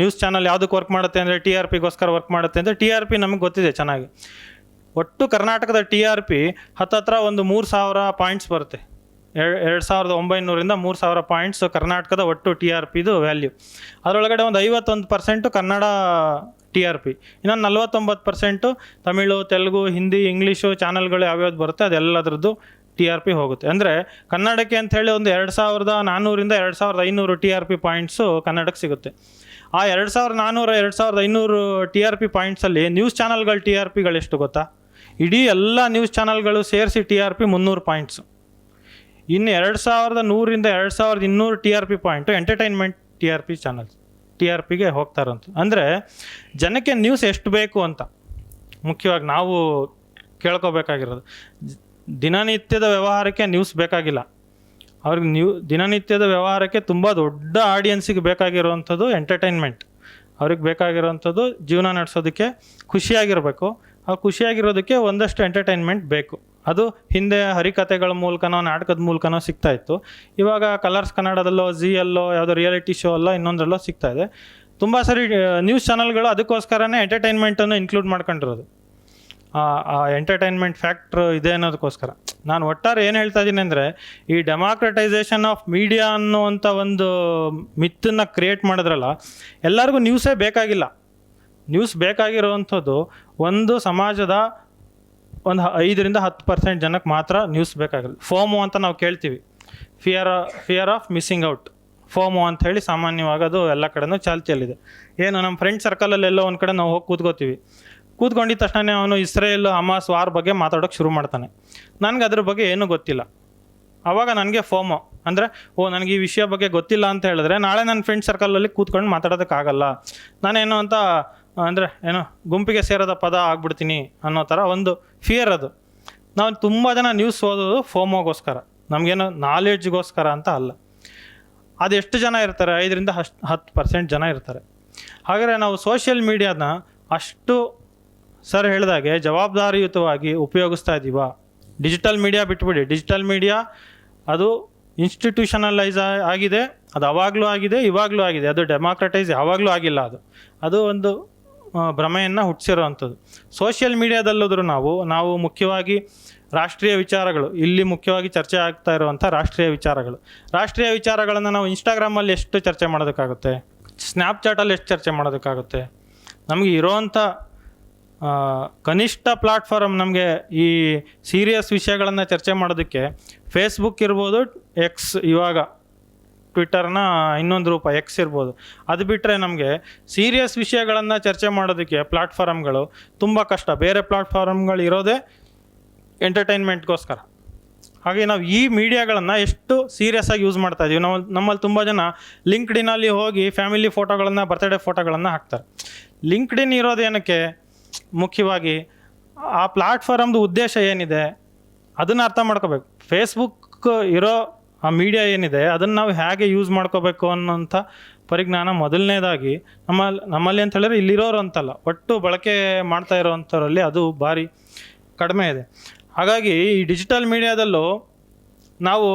S1: ನ್ಯೂಸ್ ಚಾನಲ್ ಯಾವುದಕ್ಕೆ ವರ್ಕ್ ಮಾಡುತ್ತೆ ಅಂದರೆ ಟಿ ಆರ್ ಪಿಗೋಸ್ಕರ ವರ್ಕ್ ಮಾಡುತ್ತೆ ಅಂದರೆ ಟಿ ಆರ್ ಪಿ ನಮಗೆ ಗೊತ್ತಿದೆ ಚೆನ್ನಾಗಿ. ಒಟ್ಟು ಕರ್ನಾಟಕದ ಟಿ ಆರ್ ಪಿ ಹತ್ತತ್ರ ಒಂದು ಮೂರು ಸಾವಿರ ಪಾಯಿಂಟ್ಸ್ ಬರುತ್ತೆ. ಎರಡು ಎರಡು ಸಾವಿರದ ಒಂಬೈನೂರಿಂದ ಮೂರು ಸಾವಿರ ಪಾಯಿಂಟ್ಸ್ ಕರ್ನಾಟಕದ ಒಟ್ಟು ಟಿ ಆರ್ ಪಿದು ವ್ಯಾಲ್ಯೂ ಅದರೊಳಗಡೆ ಒಂದು ಐವತ್ತೊಂದು percent Kannada T R P ಇನ್ನೊಂದು ನಲ್ವತ್ತೊಂಬತ್ತು ಪರ್ಸೆಂಟು ತಮಿಳು, ತೆಲುಗು, ಹಿಂದಿ ಇಂಗ್ಲೀಷು ಚಾನಲ್ಗಳು ಯಾವ್ಯಾವ್ದು ಬರುತ್ತೆ ಅದೆಲ್ಲದ್ರದ್ದು ಟಿ ಆರ್ ಪಿ ಹೋಗುತ್ತೆ. ಅಂದರೆ ಕನ್ನಡಕ್ಕೆ ಅಂಥೇಳಿ ಒಂದು ಎರಡು ಸಾವಿರದ ನಾನ್ನೂರಿಂದ ಎರಡು ಸಾವಿರದ ಐನೂರು ಟಿ ಆರ್ ಪಿ ಪಾಯಿಂಟ್ಸು ಕನ್ನಡಕ್ಕೆ ಸಿಗುತ್ತೆ. ಆ ಎರಡು ಸಾವಿರದ ನಾನ್ನೂರು ಎರಡು ಸಾವಿರದ ಐನೂರು ಟಿ ಆರ್ ಪಿ ಪಾಯಿಂಟ್ಸಲ್ಲಿ ನ್ಯೂಸ್ ಚಾನಲ್ಗಳ ಟಿ ಆರ್ ಪಿಗಳು ಎಷ್ಟು ಗೊತ್ತಾ? ಇಡೀ ಎಲ್ಲ ನ್ಯೂಸ್ ಚಾನಲ್ಗಳು ಸೇರಿಸಿ ಟಿ ಆರ್ ಪಿ ಮುನ್ನೂರು ಪಾಯಿಂಟ್ಸು ಇನ್ನು ಎರಡು ಸಾವಿರದ ನೂರಿಂದ ಎರಡು ಸಾವಿರದ ಇನ್ನೂರು T R P point entertainment T R P channels T R ಪಿಗೆ ಹೋಗ್ತಾರಂತ ಅಂದರೆ ಜನಕ್ಕೆ ನ್ಯೂಸ್ ಎಷ್ಟು ಬೇಕು ಅಂತ ಮುಖ್ಯವಾಗಿ ನಾವು ಕೇಳ್ಕೊಬೇಕಾಗಿರೋದು. ದಿನನಿತ್ಯದ ವ್ಯವಹಾರಕ್ಕೆ ನ್ಯೂಸ್ ಬೇಕಾಗಿಲ್ಲ. ಅವ್ರಿಗೆ ನ್ಯೂ ದಿನನಿತ್ಯದ ವ್ಯವಹಾರಕ್ಕೆ ತುಂಬ ದೊಡ್ಡ ಆಡಿಯನ್ಸಿಗೆ ಬೇಕಾಗಿರುವಂಥದ್ದು ಎಂಟರ್ಟೈನ್ಮೆಂಟ್ ಅವ್ರಿಗೆ ಬೇಕಾಗಿರುವಂಥದ್ದು ಜೀವನ ನಡೆಸೋದಕ್ಕೆ ಖುಷಿಯಾಗಿರಬೇಕು. ಆ ಖುಷಿಯಾಗಿರೋದಕ್ಕೆ ಒಂದಷ್ಟು ಎಂಟರ್ಟೈನ್ಮೆಂಟ್ ಬೇಕು. ಅದು ಹಿಂದೆ ಹರಿಕಥೆಗಳ ಮೂಲಕನೋ, ನಾಟಕದ ಮೂಲಕನೋ ಸಿಗ್ತಾ ಇತ್ತು. ಇವಾಗ ಕಲರ್ಸ್ ಕನ್ನಡದಲ್ಲೋ ಝೀ ಅಲ್ಲೋ ಯಾವುದೋ ರಿಯಾಲಿಟಿ ಶೋ ಅಲ್ಲೋ, ಇನ್ನೊಂದರಲ್ಲೋ ಸಿಗ್ತಾ ಇದೆ. ತುಂಬ ಸರಿ ನ್ಯೂಸ್ ಚಾನಲ್ಗಳು ಅದಕ್ಕೋಸ್ಕರನೇ ಎಂಟರ್ಟೈನ್ಮೆಂಟನ್ನು ಇನ್ಕ್ಲೂಡ್ ಮಾಡ್ಕೊಂಡಿರೋದು. ಆ ಎಂಟರ್ಟೈನ್ಮೆಂಟ್ ಫ್ಯಾಕ್ಟ್ರ್ ಇದೆ ಅನ್ನೋದಕ್ಕೋಸ್ಕರ. ನಾನು ಒಟ್ಟಾರೆ ಏನು ಹೇಳ್ತಾ ಇದ್ದೀನಿ ಅಂದರೆ, ಈ ಡೆಮಾಕ್ರಟೈಸೇಷನ್ ಆಫ್ ಮೀಡಿಯಾ ಅನ್ನುವಂಥ ಒಂದು ಮಿತ್ತನ್ನು ಕ್ರಿಯೇಟ್ ಮಾಡಿದ್ರಲ್ಲ, ಎಲ್ಲರಿಗೂ ನ್ಯೂಸೇ ಬೇಕಾಗಿಲ್ಲ. ನ್ಯೂಸ್ ಬೇಕಾಗಿರುವಂಥದ್ದು ಒಂದು ಸಮಾಜದ ಒಂದು ಐದರಿಂದ ಹತ್ತು ಪರ್ಸೆಂಟ್ ಜನಕ್ಕೆ ಮಾತ್ರ ನ್ಯೂಸ್ ಬೇಕಾಗಿಲ್ಲ. ಫೋಮು ಅಂತ ನಾವು ಕೇಳ್ತೀವಿ. Fear fear of missing out FOMO ಅಂತ ಹೇಳಿ ಸಾಮಾನ್ಯವಾಗಿ ಅದು ಎಲ್ಲ ಕಡೆನೂ ಚಾಲ್ತಿಯಲ್ಲಿದೆ. ಏನು ನಮ್ಮ ಫ್ರೆಂಡ್ ಸರ್ಕಲಲ್ಲಿ ಎಲ್ಲೋ ಒಂದು ಕಡೆ ನಾವು ಹೋಗಿ ಕೂತ್ಕೋತೀವಿ. ಕೂತ್ಕೊಂಡಿದ್ದ ತಕ್ಷಣ ಅವನು ಇಸ್ರೇಲ್ ಅಮಾಸ್ ವಾರ್ ಬಗ್ಗೆ ಮಾತಾಡೋಕ್ಕೆ ಶುರು ಮಾಡ್ತಾನೆ. ನನಗೆ ಅದ್ರ ಬಗ್ಗೆ ಏನೂ ಗೊತ್ತಿಲ್ಲ. ಆವಾಗ ನನಗೆ ಫೋಮೋ. ಅಂದರೆ, ಓ, ನನಗೆ ಈ ವಿಷಯ ಬಗ್ಗೆ ಗೊತ್ತಿಲ್ಲ ಅಂತ ಹೇಳಿದ್ರೆ ನಾಳೆ ನನ್ನ ಫ್ರೆಂಡ್ ಸರ್ಕಲಲ್ಲಿ ಕೂತ್ಕೊಂಡು ಮಾತಾಡೋದಕ್ಕಾಗಲ್ಲ. ನಾನೇನು ಅಂತ, ಅಂದರೆ, ಏನು, ಗುಂಪಿಗೆ ಸೇರೋದ ಪದ ಆಗ್ಬಿಡ್ತೀನಿ ಅನ್ನೋ ಥರ ಒಂದು ಫಿಯರ್ ಅದು. ನಾವು ತುಂಬ ಜನ ನ್ಯೂಸ್ ಓದೋದು ಫೋಮೋಗೋಸ್ಕರ. ನಮಗೇನು ನಾಲೆಡ್ಜ್ಗೋಸ್ಕರ ಅಂತ ಅಲ್ಲ. ಅದೆಷ್ಟು ಜನ ಇರ್ತಾರೆ? ಐದರಿಂದ ಹಷ್ಟು ಹತ್ತು ಪರ್ಸೆಂಟ್ ಜನ ಇರ್ತಾರೆ. ಹಾಗಾದರೆ ನಾವು ಸೋಷಿಯಲ್ ಮೀಡಿಯಾನ ಅಷ್ಟು ಸರ್ ಹೇಳಿದಾಗೆ, ಜವಾಬ್ದಾರಿಯುತವಾಗಿ ಉಪಯೋಗಿಸ್ತಾ ಇದ್ದೀವಾ ಡಿಜಿಟಲ್ ಮೀಡಿಯಾ ಬಿಟ್ಬಿಡಿ. ಡಿಜಿಟಲ್ ಮೀಡಿಯಾ, ಅದು ಇನ್ಸ್ಟಿಟ್ಯೂಷನಲೈಸ್ ಆಗಿದೆ. ಅದು ಅವಾಗಲೂ ಆಗಿದೆ, ಇವಾಗಲೂ ಆಗಿದೆ. ಅದು ಡೆಮಾಕ್ರಟೈಸ್ ಯಾವಾಗಲೂ ಆಗಿಲ್ಲ ಅದು. ಅದು ಒಂದು ಭ್ರಮೆಯನ್ನು ಹುಟ್ಟಿಸಿರೋವಂಥದ್ದು. ಸೋಷಿಯಲ್ ಮೀಡಿಯಾದಲ್ಲಿದ್ರು ನಾವು ನಾವು ಮುಖ್ಯವಾಗಿ ರಾಷ್ಟ್ರೀಯ ವಿಚಾರಗಳು, ಇಲ್ಲಿ ಮುಖ್ಯವಾಗಿ ಚರ್ಚೆ ಆಗ್ತಾ ಇರುವಂಥ ರಾಷ್ಟ್ರೀಯ ವಿಚಾರಗಳು. ರಾಷ್ಟ್ರೀಯ ವಿಚಾರಗಳನ್ನು ನಾವು ಇನ್ಸ್ಟಾಗ್ರಾಮಲ್ಲಿ ಎಷ್ಟು ಚರ್ಚೆ ಮಾಡೋದಕ್ಕಾಗುತ್ತೆ? ಸ್ನ್ಯಾಪ್ಚಾಟಲ್ಲಿ ಎಷ್ಟು ಚರ್ಚೆ ಮಾಡೋದಕ್ಕಾಗುತ್ತೆ? ನಮಗೆ ಇರೋವಂಥ ಕನಿಷ್ಠ ಪ್ಲಾಟ್ಫಾರಮ್ ನಮಗೆ ಈ ಸೀರಿಯಸ್ ವಿಷಯಗಳನ್ನು ಚರ್ಚೆ ಮಾಡೋದಕ್ಕೆ ಫೇಸ್ಬುಕ್ ಇರ್ಬೋದು ಎಕ್ಸ್ ಇವಾಗ ಟ್ವಿಟ್ಟರ್ನ ಇನ್ನೊಂದು ರೂಪ ಎಕ್ಸ್ ಇರ್ಬೋದು. ಅದು ಬಿಟ್ಟರೆ ನಮಗೆ ಸೀರಿಯಸ್ ವಿಷಯಗಳನ್ನು ಚರ್ಚೆ ಮಾಡೋದಕ್ಕೆ ಪ್ಲಾಟ್ಫಾರಮ್ಗಳು ತುಂಬ ಕಷ್ಟ. ಬೇರೆ ಪ್ಲಾಟ್ಫಾರಮ್ಗಳು ಇರೋದೇ ಎಂಟರ್ಟೈನ್ಮೆಂಟ್ಗೋಸ್ಕರ ಹಾಗೆ ನಾವು ಈ ಮೀಡಿಯಾಗಳನ್ನು ಎಷ್ಟು ಸೀರಿಯಸ್ ಆಗಿ ಯೂಸ್ ಮಾಡ್ತಾ ಇದೀವಿ. ನಾವು ನಮ್ಮಲ್ಲಿ ತುಂಬ ಜನ ಲಿಂಕ್ಡಿನಲ್ಲಿ ಹೋಗಿ ಫ್ಯಾಮಿಲಿ ಫೋಟೋಗಳನ್ನು ಬರ್ತ್ಡೇ ಫೋಟೋಗಳನ್ನು ಹಾಕ್ತಾರೆ. ಲಿಂಕ್ಡಿನ್ ಇರೋದು ಏನಕ್ಕೆ ಮುಖ್ಯವಾಗಿ ಆ ಪ್ಲಾಟ್ಫಾರಮ್ದು ಉದ್ದೇಶ ಏನಿದೆ, ಅದನ್ನು ಅರ್ಥ ಮಾಡ್ಕೋಬೇಕು. ಫೇಸ್ಬುಕ್ ಇರೋ ಆ ಮೀಡಿಯಾ ಏನಿದೆ, ಅದನ್ನು ನಾವು ಹೇಗೆ ಯೂಸ್ ಮಾಡ್ಕೋಬೇಕು ಅನ್ನೋಂಥ ಪರಿಜ್ಞಾನ ಮೊದಲನೇದಾಗಿ ನಮ್ಮಲ್ಲಿ ನಮ್ಮಲ್ಲಿ ಅಂತ ಹೇಳಿದ್ರೆ ಇಲ್ಲಿರೋರು ಅಂತಲ್ಲ, ಒಟ್ಟು ಬಳಕೆ ಮಾಡ್ತಾ ಇರೋವಂಥವ್ರಲ್ಲಿ ಅದು ಭಾರಿ ಕಡಿಮೆ ಇದೆ. ಹಾಗಾಗಿ ಈ ಡಿಜಿಟಲ್ ಮೀಡಿಯಾದಲ್ಲೂ ನಾವು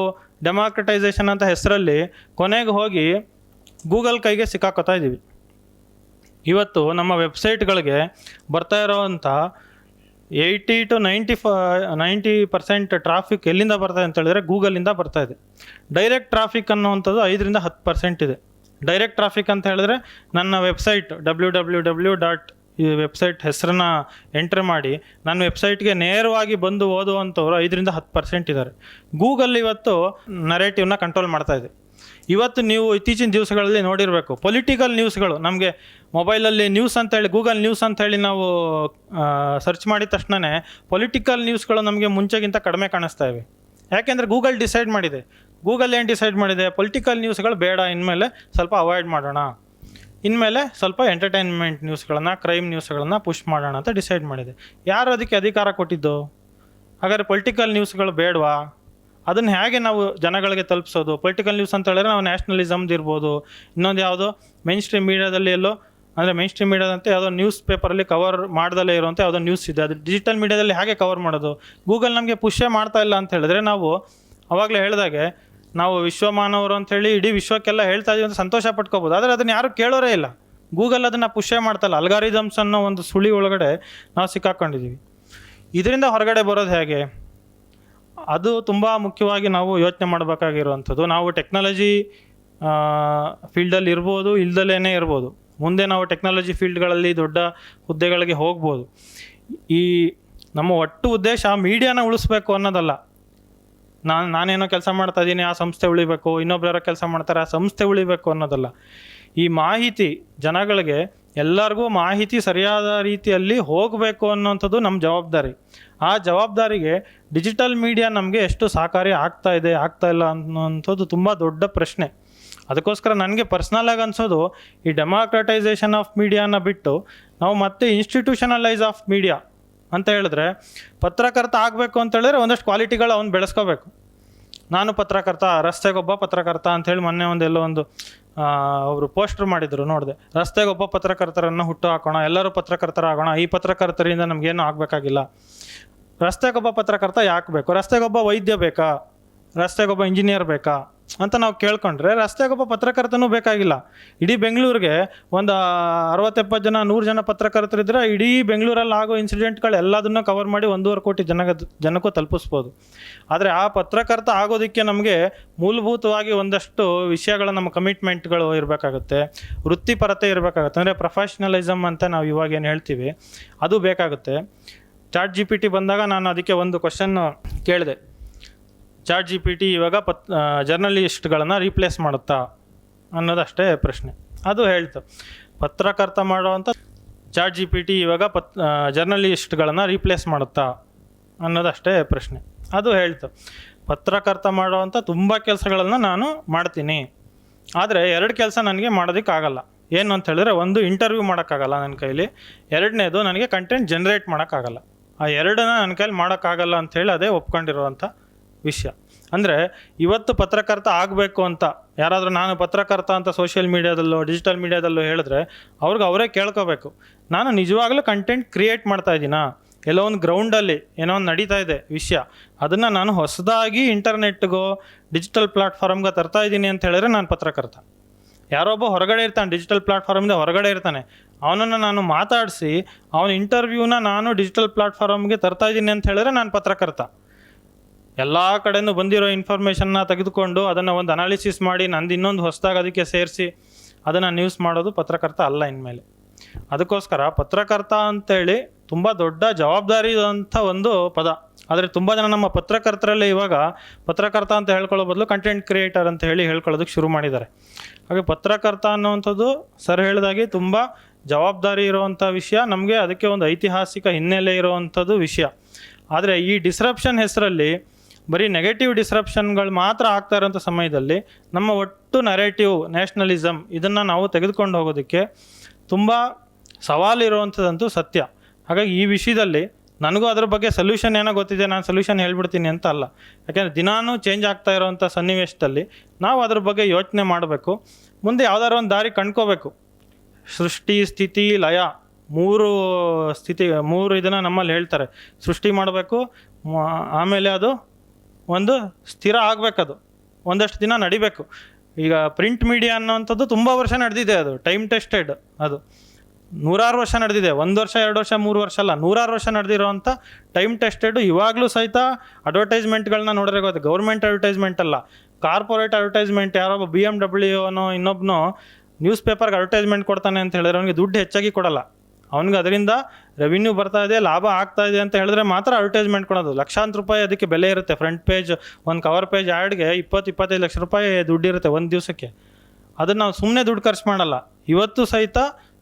S1: ಡೆಮಾಕ್ರಟೈಸೇಷನ್ ಅಂತ ಹೆಸರಲ್ಲಿ ಕೊನೆಗೆ ಹೋಗಿ ಗೂಗಲ್ ಕೈಗೆ ಸಿಕ್ಕಾಕೋತಾ ಇದ್ದೀವಿ. ಇವತ್ತು ನಮ್ಮ ವೆಬ್ಸೈಟ್ಗಳಿಗೆ ಬರ್ತಾ ಇರೋವಂಥ ಏಯ್ಟಿ ಟು ನೈಂಟಿ ಫ, ನೈಂಟಿ ಪರ್ಸೆಂಟ್ ಟ್ರಾಫಿಕ್ ಎಲ್ಲಿಂದ ಬರ್ತದೆ ಅಂತ ಹೇಳಿದ್ರೆ ಗೂಗಲಿಂದ ಬರ್ತಾ ಇದೆ. ಡೈರೆಕ್ಟ್ ಟ್ರಾಫಿಕ್ ಅನ್ನುವಂಥದ್ದು ಐದರಿಂದ ಹತ್ತು ಪರ್ಸೆಂಟ್ ಇದೆ. ಡೈರೆಕ್ಟ್ ಟ್ರಾಫಿಕ್ ಅಂತ ಹೇಳಿದ್ರೆ ನನ್ನ website W W W dot ಈ ವೆಬ್ಸೈಟ್ ಹೆಸರನ್ನ ಎಂಟ್ರಿ ಮಾಡಿ ನನ್ನ ವೆಬ್ಸೈಟ್ಗೆ ನೇರವಾಗಿ ಬಂದು ಓದುವಂಥವ್ರು ಐದರಿಂದ ಹತ್ತು ಪರ್ಸೆಂಟ್ ಇದ್ದಾರೆ. ಗೂಗಲ್ ಇವತ್ತು ನರೇಟಿವ್ನ ಕಂಟ್ರೋಲ್ ಮಾಡ್ತಾ ಇದೆ. ಇವತ್ತು ನೀವು ಇತ್ತೀಚಿನ ದಿವಸಗಳಲ್ಲಿ ನೋಡಿರಬೇಕು. ಪೊಲಿಟಿಕಲ್ ನ್ಯೂಸ್ಗಳು ನಮಗೆ ಮೊಬೈಲಲ್ಲಿ ನ್ಯೂಸ್ ಅಂತ ಹೇಳಿ ಗೂಗಲ್ ನ್ಯೂಸ್ ಅಂತ ಹೇಳಿ ನಾವು ಸರ್ಚ್ ಮಾಡಿದ ತಕ್ಷಣವೇ ಪೊಲಿಟಿಕಲ್ ನ್ಯೂಸ್ಗಳು ನಮಗೆ ಮುಂಚೆಗಿಂತ ಕಡಿಮೆ ಕಾಣಿಸ್ತಾ ಇವೆ. ಯಾಕೆಂದರೆ ಗೂಗಲ್ ಡಿಸೈಡ್ ಮಾಡಿದೆ. ಗೂಗಲ್ ಏನು ಡಿಸೈಡ್ ಮಾಡಿದೆ? ಪೊಲಿಟಿಕಲ್ ನ್ಯೂಸ್ಗಳು ಬೇಡ. ಇನ್ಮೇಲೆ ಸ್ವಲ್ಪ ಅವಾಯ್ಡ್ ಮಾಡೋಣ. ಇನ್ಮೇಲೆ ಸ್ವಲ್ಪ ಎಂಟರ್ಟೈನ್ಮೆಂಟ್ ನ್ಯೂಸ್ಗಳನ್ನು ಕ್ರೈಮ್ ನ್ಯೂಸ್ಗಳನ್ನು ಪುಷ್ ಮಾಡೋಣ ಅಂತ ಡಿಸೈಡ್ ಮಾಡಿದೆ. ಯಾರು ಅದಕ್ಕೆ ಅಧಿಕಾರ ಕೊಟ್ಟಿದ್ದು? ಹಾಗಾದರೆ ಪೊಲಿಟಿಕಲ್ ನ್ಯೂಸ್ಗಳು ಬೇಡವಾ? ಅದನ್ನು ಹೇಗೆ ನಾವು ಜನಗಳಿಗೆ ತಲುಪಿಸೋದು? ಪೊಲಿಟಿಕಲ್ ನ್ಯೂಸ್ ಅಂತ ಹೇಳಿದ್ರೆ ನಾವು ನ್ಯಾಷನಲಿಸಮ್ದು ಇರ್ಬೋದು. ಇನ್ನೊಂದು ಯಾವುದೋ ಮೈನ್ ಸ್ಟ್ರೀಮ್ ಮೀಡಿಯಾದಲ್ಲಿ ಎಲ್ಲೋ, ಅಂದರೆ ಮೈನ್ ಸ್ಟ್ರೀಮ್ ಮೀಡಿಯಾದಂತೆ ಯಾವುದೋ ನ್ಯೂಸ್ ಪೇಪರಲ್ಲಿ ಕವರ್ ಮಾಡ್ದಲೇ ಇರುವಂಥ ಯಾವುದೋ ನ್ಯೂಸ್ ಇದೆ. ಅದು ಡಿಜಿಟಲ್ ಮೀಡಿಯಾದಲ್ಲಿ ಹೇಗೆ ಕವರ್ ಮಾಡೋದು? ಗೂಗಲ್ ನಮಗೆ ಪುಷೇ ಮಾಡ್ತಾ ಇಲ್ಲ ಅಂತ ಹೇಳಿದ್ರೆ ನಾವು ಅವಾಗಲೇ ಹೇಳಿದಾಗೆ, ನಾವು ವಿಶ್ವಮಾನವರು ಅಂಥೇಳಿ ಇಡೀ ವಿಶ್ವಕ್ಕೆಲ್ಲ ಹೇಳ್ತಾ ಇದ್ದೀವಿ ಅಂತ ಸಂತೋಷ ಪಟ್ಕೋಬೋದು. ಆದರೆ ಅದನ್ನು ಯಾರು ಕೇಳೋರೇ ಇಲ್ಲ. ಗೂಗಲ್ ಅದನ್ನು ಪುಷೇ ಮಾಡ್ತಲ್ಲ. ಅಲ್ಗಾರಿದಮ್ಸ್ ಅನ್ನೋ ಒಂದು ಸುಳಿ ಒಳಗಡೆ ನಾವು ಸಿಕ್ಕಾಕೊಂಡಿದ್ದೀವಿ ಇದರಿಂದ ಹೊರಗಡೆ ಬರೋದು ಹೇಗೆ? ಅದು ತುಂಬ ಮುಖ್ಯವಾಗಿ ನಾವು ಯೋಚನೆ ಮಾಡಬೇಕಾಗಿರುವಂಥದ್ದು. ನಾವು ಟೆಕ್ನಾಲಜಿ ಫೀಲ್ಡಲ್ಲಿ ಇರ್ಬೋದು ಇಲ್ದಲೇ ಇರ್ಬೋದು. ಮುಂದೆ ನಾವು ಟೆಕ್ನಾಲಜಿ ಫೀಲ್ಡ್ಗಳಲ್ಲಿ ದೊಡ್ಡ ಹುದ್ದೆಗಳಿಗೆ ಹೋಗ್ಬೋದು. ಈ ನಮ್ಮ ಒಟ್ಟು ಉದ್ದೇಶ ಮೀಡಿಯಾನ ಉಳಿಸ್ಬೇಕು ಅನ್ನೋದಲ್ಲ. ನಾನು ನಾನೇನೋ ಕೆಲಸ ಮಾಡ್ತಾ ಇದ್ದೀನಿ ಆ ಸಂಸ್ಥೆ ಉಳಿಬೇಕು, ಇನ್ನೊಬ್ರು ಯಾರೋ ಕೆಲಸ ಮಾಡ್ತಾರೆ, ಆ ಸಂಸ್ಥೆ ಉಳಿಬೇಕು ಅನ್ನೋದಲ್ಲ. ಈ ಮಾಹಿತಿ ಜನಗಳಿಗೆ ಎಲ್ಲರಿಗೂ ಮಾಹಿತಿ ಸರಿಯಾದ ರೀತಿಯಲ್ಲಿ ಹೋಗಬೇಕು ಅನ್ನೋಂಥದ್ದು ನಮ್ಮ ಜವಾಬ್ದಾರಿ. ಆ ಜವಾಬ್ದಾರಿಗೆ ಡಿಜಿಟಲ್ ಮೀಡಿಯಾ ನಮಗೆ ಎಷ್ಟು ಸಹಕಾರಿ ಆಗ್ತಾ ಇದೆ, ಆಗ್ತಾ ಇಲ್ಲ ಅನ್ನೋಂಥದ್ದು ತುಂಬ ದೊಡ್ಡ ಪ್ರಶ್ನೆ. ಅದಕ್ಕೋಸ್ಕರ ನನಗೆ ಪರ್ಸ್ನಲಾಗಿ ಅನಿಸೋದು, ಈ ಡೆಮಾಕ್ರಟೈಸೇಷನ್ ಆಫ್ ಮೀಡಿಯಾನ ಬಿಟ್ಟು ನಾವು ಮತ್ತೆ ಇನ್ಸ್ಟಿಟ್ಯೂಷನಲೈಸ್ ಆಫ್ ಮೀಡಿಯಾ ಅಂತ ಹೇಳಿದ್ರೆ ಪತ್ರಕರ್ತ ಆಗಬೇಕು ಅಂತ ಹೇಳಿದ್ರೆ ಒಂದಷ್ಟು ಕ್ವಾಲಿಟಿಗಳು ಅವ್ನು ಬೆಳೆಸ್ಕೋಬೇಕು. ನಾನು ಪತ್ರಕರ್ತ, ರಸ್ತೆಗೊಬ್ಬ ಪತ್ರಕರ್ತ ಅಂಥೇಳಿ ಮೊನ್ನೆ ಒಂದು ಎಲ್ಲೋ ಒಂದು ಅವರು ಪೋಸ್ಟರ್ ಮಾಡಿದರು, ನೋಡಿದೆ. ರಸ್ತೆಗೊಬ್ಬ ಪತ್ರಕರ್ತರನ್ನು ಹುಟ್ಟು ಹಾಕೋಣ, ಎಲ್ಲರೂ ಪತ್ರಕರ್ತರಾಗೋಣ, ಈ ಪತ್ರಕರ್ತರಿಂದ ನಮಗೇನು ಆಗಬೇಕಾಗಿಲ್ಲ. ರಸ್ತೆಗೊಬ್ಬ ಪತ್ರಕರ್ತ ಯಾಕೆ ಬೇಕು? ರಸ್ತೆಗೊಬ್ಬ ವೈದ್ಯ ಬೇಕಾ? ರಸ್ತೆಗೊಬ್ಬ ಇಂಜಿನಿಯರ್ ಬೇಕಾ ಅಂತ ನಾವು ಕೇಳ್ಕೊಂಡ್ರೆ ರಸ್ತೆಗೊಬ್ಬ ಪತ್ರಕರ್ತನೂ ಬೇಕಾಗಿಲ್ಲ. ಇಡೀ ಬೆಂಗಳೂರಿಗೆ ಒಂದು ಅರವತ್ತೆಪ್ಪತ್ತು ಜನ, ನೂರು ಜನ ಪತ್ರಕರ್ತರಿದ್ರೆ ಇಡೀ ಬೆಂಗಳೂರಲ್ಲಿ ಆಗೋ ಇನ್ಸಿಡೆಂಟ್ಗಳು ಎಲ್ಲದನ್ನು ಕವರ್ ಮಾಡಿ ಒಂದೂವರೆ ಕೋಟಿ ಜನ ಜನಕ್ಕೂ ತಲುಪಿಸ್ಬೋದು. ಆದರೆ ಆ ಪತ್ರಕರ್ತ ಆಗೋದಕ್ಕೆ ನಮಗೆ ಮೂಲಭೂತವಾಗಿ ಒಂದಷ್ಟು ವಿಷಯಗಳ ನಮ್ಮ ಕಮಿಟ್ಮೆಂಟ್ಗಳು ಇರಬೇಕಾಗುತ್ತೆ. ವೃತ್ತಿಪರತೆ ಇರಬೇಕಾಗುತ್ತೆ. ಅಂದರೆ ಪ್ರೊಫೆಷ್ನಲಿಸಮ್ ಅಂತ ನಾವು ಇವಾಗ ಏನು ಹೇಳ್ತೀವಿ, ಅದು ಬೇಕಾಗುತ್ತೆ. ಚಾಟ್ ಜಿ ಪಿ ಟಿ ಬಂದಾಗ ನಾನು ಅದಕ್ಕೆ ಒಂದು ಕ್ವಶನ್ ಕೇಳಿದೆ. ಚಾಟ್ ಜಿ ಪಿ ಟಿ ಇವಾಗ ಪತ್ ಜರ್ನಲಿಸ್ಟ್ಗಳನ್ನು ರೀಪ್ಲೇಸ್ ಮಾಡುತ್ತಾ ಅನ್ನೋದಷ್ಟೇ ಪ್ರಶ್ನೆ. ಅದು ಹೇಳ್ತು. ಪತ್ರಕರ್ತ ಮಾಡುವಂಥ ಚಾಟ್ ಜಿ ಪಿ ಟಿ ಇವಾಗ ಪತ್ ಜರ್ನಲಿಸ್ಟ್ಗಳನ್ನು ರೀಪ್ಲೇಸ್ ಮಾಡುತ್ತಾ ಅನ್ನೋದಷ್ಟೇ ಪ್ರಶ್ನೆ. ಅದು ಹೇಳ್ತು. ಪತ್ರಕರ್ತ ಮಾಡುವಂಥ ತುಂಬ ಕೆಲಸಗಳನ್ನು ನಾನು ಮಾಡ್ತೀನಿ. ಆದರೆ ಎರಡು ಕೆಲಸ ನನಗೆ ಮಾಡೋದಕ್ಕಾಗಲ್ಲ. ಏನು ಅಂತ ಹೇಳಿದ್ರೆ ಒಂದು ಇಂಟರ್ವ್ಯೂ ಮಾಡೋಕ್ಕಾಗಲ್ಲ ನನ್ನ ಕೈಲಿ. ಎರಡನೇದು ನನಗೆ ಕಂಟೆಂಟ್ ಜನ್ರೇಟ್ ಮಾಡೋಕ್ಕಾಗಲ್ಲ. ಆ ಎರಡನ್ನ ನನ್ನ ಕೈಲಿ ಮಾಡೋಕ್ಕಾಗಲ್ಲ ಅಂಥೇಳಿ ಅದೇ ಒಪ್ಕೊಂಡಿರುವಂಥ ವಿಷಯ. ಅಂದರೆ ಇವತ್ತು ಪತ್ರಕರ್ತ ಆಗಬೇಕು ಅಂತ, ಯಾರಾದರೂ ನಾನು ಪತ್ರಕರ್ತ ಅಂತ ಸೋಷಿಯಲ್ ಮೀಡ್ಯಾದಲ್ಲೋ ಡಿಜಿಟಲ್ ಮೀಡ್ಯಾದಲ್ಲೋ ಹೇಳಿದ್ರೆ ಅವ್ರಿಗೆ ಅವರೇ ಕೇಳ್ಕೋಬೇಕು. ನಾನು ನಿಜವಾಗ್ಲೂ ಕಂಟೆಂಟ್ ಕ್ರಿಯೇಟ್ ಮಾಡ್ತಾ ಇದ್ದೀನಾ? ಎಲ್ಲೋ ಒಂದು ಗ್ರೌಂಡಲ್ಲಿ ಏನೋ ಒಂದು ನಡೀತಾ ಇದೆ ವಿಷಯ. ಅದನ್ನು ನಾನು ಹೊಸದಾಗಿ ಇಂಟರ್ನೆಟ್ಗೋ ಡಿಜಿಟಲ್ ಪ್ಲಾಟ್ಫಾರ್ಮ್ಗೆ ತರ್ತಾ ಇದ್ದೀನಿ ಅಂತ ಹೇಳಿದ್ರೆ ನಾನು ಪತ್ರಕರ್ತ. ಯಾರೊಬ್ಬ ಹೊರಗಡೆ ಇರ್ತಾನೆ ಡಿಜಿಟಲ್ ಪ್ಲಾಟ್ಫಾರ್ಮಿಂದ ಹೊರಗಡೆ ಇರ್ತಾನೆ. ಅವನನ್ನು ನಾನು ಮಾತಾಡಿಸಿ, ಅವನ ಇಂಟರ್ವ್ಯೂನ ನಾನು ಡಿಜಿಟಲ್ ಪ್ಲಾಟ್ಫಾರ್ಮ್ಗೆ ತರ್ತಾ ಇದ್ದೀನಿ ಅಂತ ಹೇಳಿದ್ರೆ ನಾನು ಪತ್ರಕರ್ತ. ಎಲ್ಲ ಕಡೆಯೂ ಬಂದಿರೋ ಇನ್ಫಾರ್ಮೇಷನ್ನ ತೆಗೆದುಕೊಂಡು ಅದನ್ನು ಒಂದು ಅನಾಲಿಸಿಸ್ ಮಾಡಿ ನಂದು ಇನ್ನೊಂದು ಹೊಸದಾಗಿ ಅದಕ್ಕೆ ಸೇರಿಸಿ ಅದನ್ನು ನ್ಯೂಸ್ ಮಾಡೋದು ಪತ್ರಕರ್ತ ಅಲ್ಲ ಇನ್ಮೇಲೆ. ಅದಕ್ಕೋಸ್ಕರ ಪತ್ರಕರ್ತ ಅಂತೇಳಿ ತುಂಬ ದೊಡ್ಡ ಜವಾಬ್ದಾರಿ ಅಂತ ಒಂದು ಪದ. ಆದರೆ ತುಂಬ ಜನ ನಮ್ಮ ಪತ್ರಕರ್ತರಲ್ಲೇ ಇವಾಗ ಪತ್ರಕರ್ತ ಅಂತ ಹೇಳ್ಕೊಳ್ಳೋ ಬದಲು ಕಂಟೆಂಟ್ ಕ್ರಿಯೇಟರ್ ಅಂತ ಹೇಳಿ ಹೇಳ್ಕೊಳ್ಳೋದಕ್ಕೆ ಶುರು ಮಾಡಿದ್ದಾರೆ. ಹಾಗೆ ಪತ್ರಕರ್ತ ಅನ್ನುವಂಥದ್ದು ಸರ್ ಹೇಳಿದಾಗೆ ತುಂಬ ಜವಾಬ್ದಾರಿ ಇರುವಂಥ ವಿಷಯ, ನಮಗೆ ಅದಕ್ಕೆ ಒಂದು ಐತಿಹಾಸಿಕ ಹಿನ್ನೆಲೆ ಇರುವಂಥದ್ದು ವಿಷಯ. ಆದರೆ ಈ ಡಿಸ್ರಪ್ಷನ್ ಹೆಸರಲ್ಲಿ ಬರೀ ನೆಗೆಟಿವ್ ಡಿಸ್ರಪ್ಷನ್ಗಳು ಮಾತ್ರ ಆಗ್ತಾ ಇರೋಂಥ ಸಮಯದಲ್ಲಿ ನಮ್ಮ ಒಟ್ಟು ನರೇಟಿವ್ ನ್ಯಾಷನಲಿಸಮ್ ಇದನ್ನು ನಾವು ತೆಗೆದುಕೊಂಡು ಹೋಗೋದಕ್ಕೆ ತುಂಬ ಸವಾಲಿರುವಂಥದ್ದಂತೂ ಸತ್ಯ. ಹಾಗಾಗಿ ಈ ವಿಷಯದಲ್ಲಿ ನನಗೂ ಅದ್ರ ಬಗ್ಗೆ ಸೊಲ್ಯೂಷನ್ ಏನೋ ಗೊತ್ತಿದೆ, ನಾನು ಸೊಲ್ಯೂಷನ್ ಹೇಳ್ಬಿಡ್ತೀನಿ ಅಂತ ಅಲ್ಲ. ಯಾಕೆಂದರೆ ದಿನಾನೂ ಚೇಂಜ್ ಆಗ್ತಾ ಇರೋವಂಥ ಸನ್ನಿವೇಶದಲ್ಲಿ ನಾವು ಅದ್ರ ಬಗ್ಗೆ ಯೋಚನೆ ಮಾಡಬೇಕು. ಮುಂದೆ ಯಾವ್ದಾದ್ರು ಒಂದು ದಾರಿ ಕಂಡ್ಕೋಬೇಕು. ಸೃಷ್ಟಿ, ಸ್ಥಿತಿ, ಲಯ ಮೂರು ಸ್ಥಿತಿ, ಮೂರು ಇದನ್ನು ನಮ್ಮಲ್ಲಿ ಹೇಳ್ತಾರೆ. ಸೃಷ್ಟಿ ಮಾಡಬೇಕು ಆಮೇಲೆ ಅದು ಒಂದು ಸ್ಥಿರ ಆಗಬೇಕದು. ಒಂದಷ್ಟು ದಿನ ನಡಿಬೇಕು. ಈಗ ಪ್ರಿಂಟ್ ಮೀಡಿಯಾ ಅನ್ನೋವಂಥದ್ದು ತುಂಬ ವರ್ಷ ನಡೆದಿದೆ ಅದು ಟೈಮ್ ಟೆಸ್ಟೆಡ್ ಅದು. ನೂರಾರು ವರ್ಷ ನಡೆದಿದೆ. ಒಂದು ವರ್ಷ, ಎರಡು ವರ್ಷ, ಮೂರು ವರ್ಷ ಅಲ್ಲ, ನೂರಾರು ವರ್ಷ ನಡೆದಿರೋವಂಥ ಟೈಮ್ ಟೆಸ್ಟೆಡ್ ಇವಾಗಲೂ ಸಹಿತ ಅಡ್ವರ್ಟೈಸ್ಮೆಂಟ್ಗಳನ್ನ ನೋಡಿದ್ರೆ ಗೊತ್ತು? ಗೌರ್ಮೆಂಟ್ ಅಡ್ವರ್ಟೈಸ್ಮೆಂಟ್ ಅಲ್ಲ. ಕಾರ್ಪೊರೇಟ್ ಅಡ್ವರ್ಟೈಸ್ಮೆಂಟ್ ಯಾರೊಬ್ಬ ಬಿ ಎಂ ಡಬ್ಲ್ಯೂ ಅನ್ನೋ ಇನ್ನೊಬ್ಬನು ನ್ಯೂಸ್ ಪೇಪರ್ಗೆ ಅಡ್ವರ್ಟೈಸ್ಮೆಂಟ್ ಕೊಡ್ತಾನೆ ಅಂತ ಹೇಳಿದ್ರೆ ಅವನಿಗೆ ದುಡ್ಡು ಹೆಚ್ಚಾಗಿ ಕೊಡಲ್ಲ. ಅವನಿಗೆ ಅದರಿಂದ ರೆವಿನ್ಯೂ ಬರ್ತಾ ಇದೆ, ಲಾಭ ಆಗ್ತಾ ಇದೆ ಅಂತ ಹೇಳಿದ್ರೆ ಮಾತ್ರ ಅಡ್ವರ್ಟೈಸ್ಮೆಂಟ್ ಕೊಡೋದು. ಲಕ್ಷಾಂತರ ರೂಪಾಯಿ ಅದಕ್ಕೆ ಬೆಲೆ ಇರುತ್ತೆ. ಫ್ರಂಟ್ ಪೇಜ್ ಒಂದು ಕವರ್ ಪೇಜ್ ಆ್ಯಡ್ಗೆ ಇಪ್ಪತ್ತು, ಇಪ್ಪತ್ತೈದು ಲಕ್ಷ ರೂಪಾಯಿ ದುಡ್ಡಿರುತ್ತೆ ಒಂದು ದಿವಸಕ್ಕೆ. ಅದನ್ನು ನಾವು ಸುಮ್ಮನೆ ದುಡ್ಡು ಖರ್ಚು ಮಾಡಲ್ಲ. ಇವತ್ತು ಸಹಿತ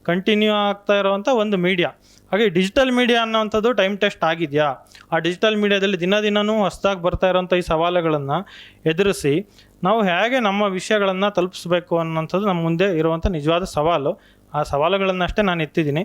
S1: ಕಂಟಿನ್ಯೂ ಆಗ್ತಾ ಇರುವಂಥ ಒಂದು ಮೀಡಿಯಾ ಹಾಗೆ ಡಿಜಿಟಲ್ ಮೀಡಿಯಾ ಅನ್ನೋವಂಥದ್ದು ಟೈಮ್ ಟೆಸ್ಟ್ ಆಗಿದೆಯಾ? ಆ ಡಿಜಿಟಲ್ ಮೀಡಿಯಾದಲ್ಲಿ ದಿನ ದಿನವೂ ಹೊಸದಾಗಿ ಬರ್ತಾ ಇರೋಂಥ ಈ ಸವಾಲುಗಳನ್ನು ಎದುರಿಸಿ ನಾವು ಹೇಗೆ ನಮ್ಮ ವಿಷಯಗಳನ್ನು ತಲುಪಿಸ್ಬೇಕು ಅನ್ನೋಂಥದ್ದು ನಮ್ಮ ಮುಂದೆ ಇರುವಂಥ ನಿಜವಾದ ಸವಾಲು. ಆ ಸವಾಲುಗಳನ್ನಷ್ಟೇ ನಾನು ಎತ್ತಿದ್ದೀನಿ.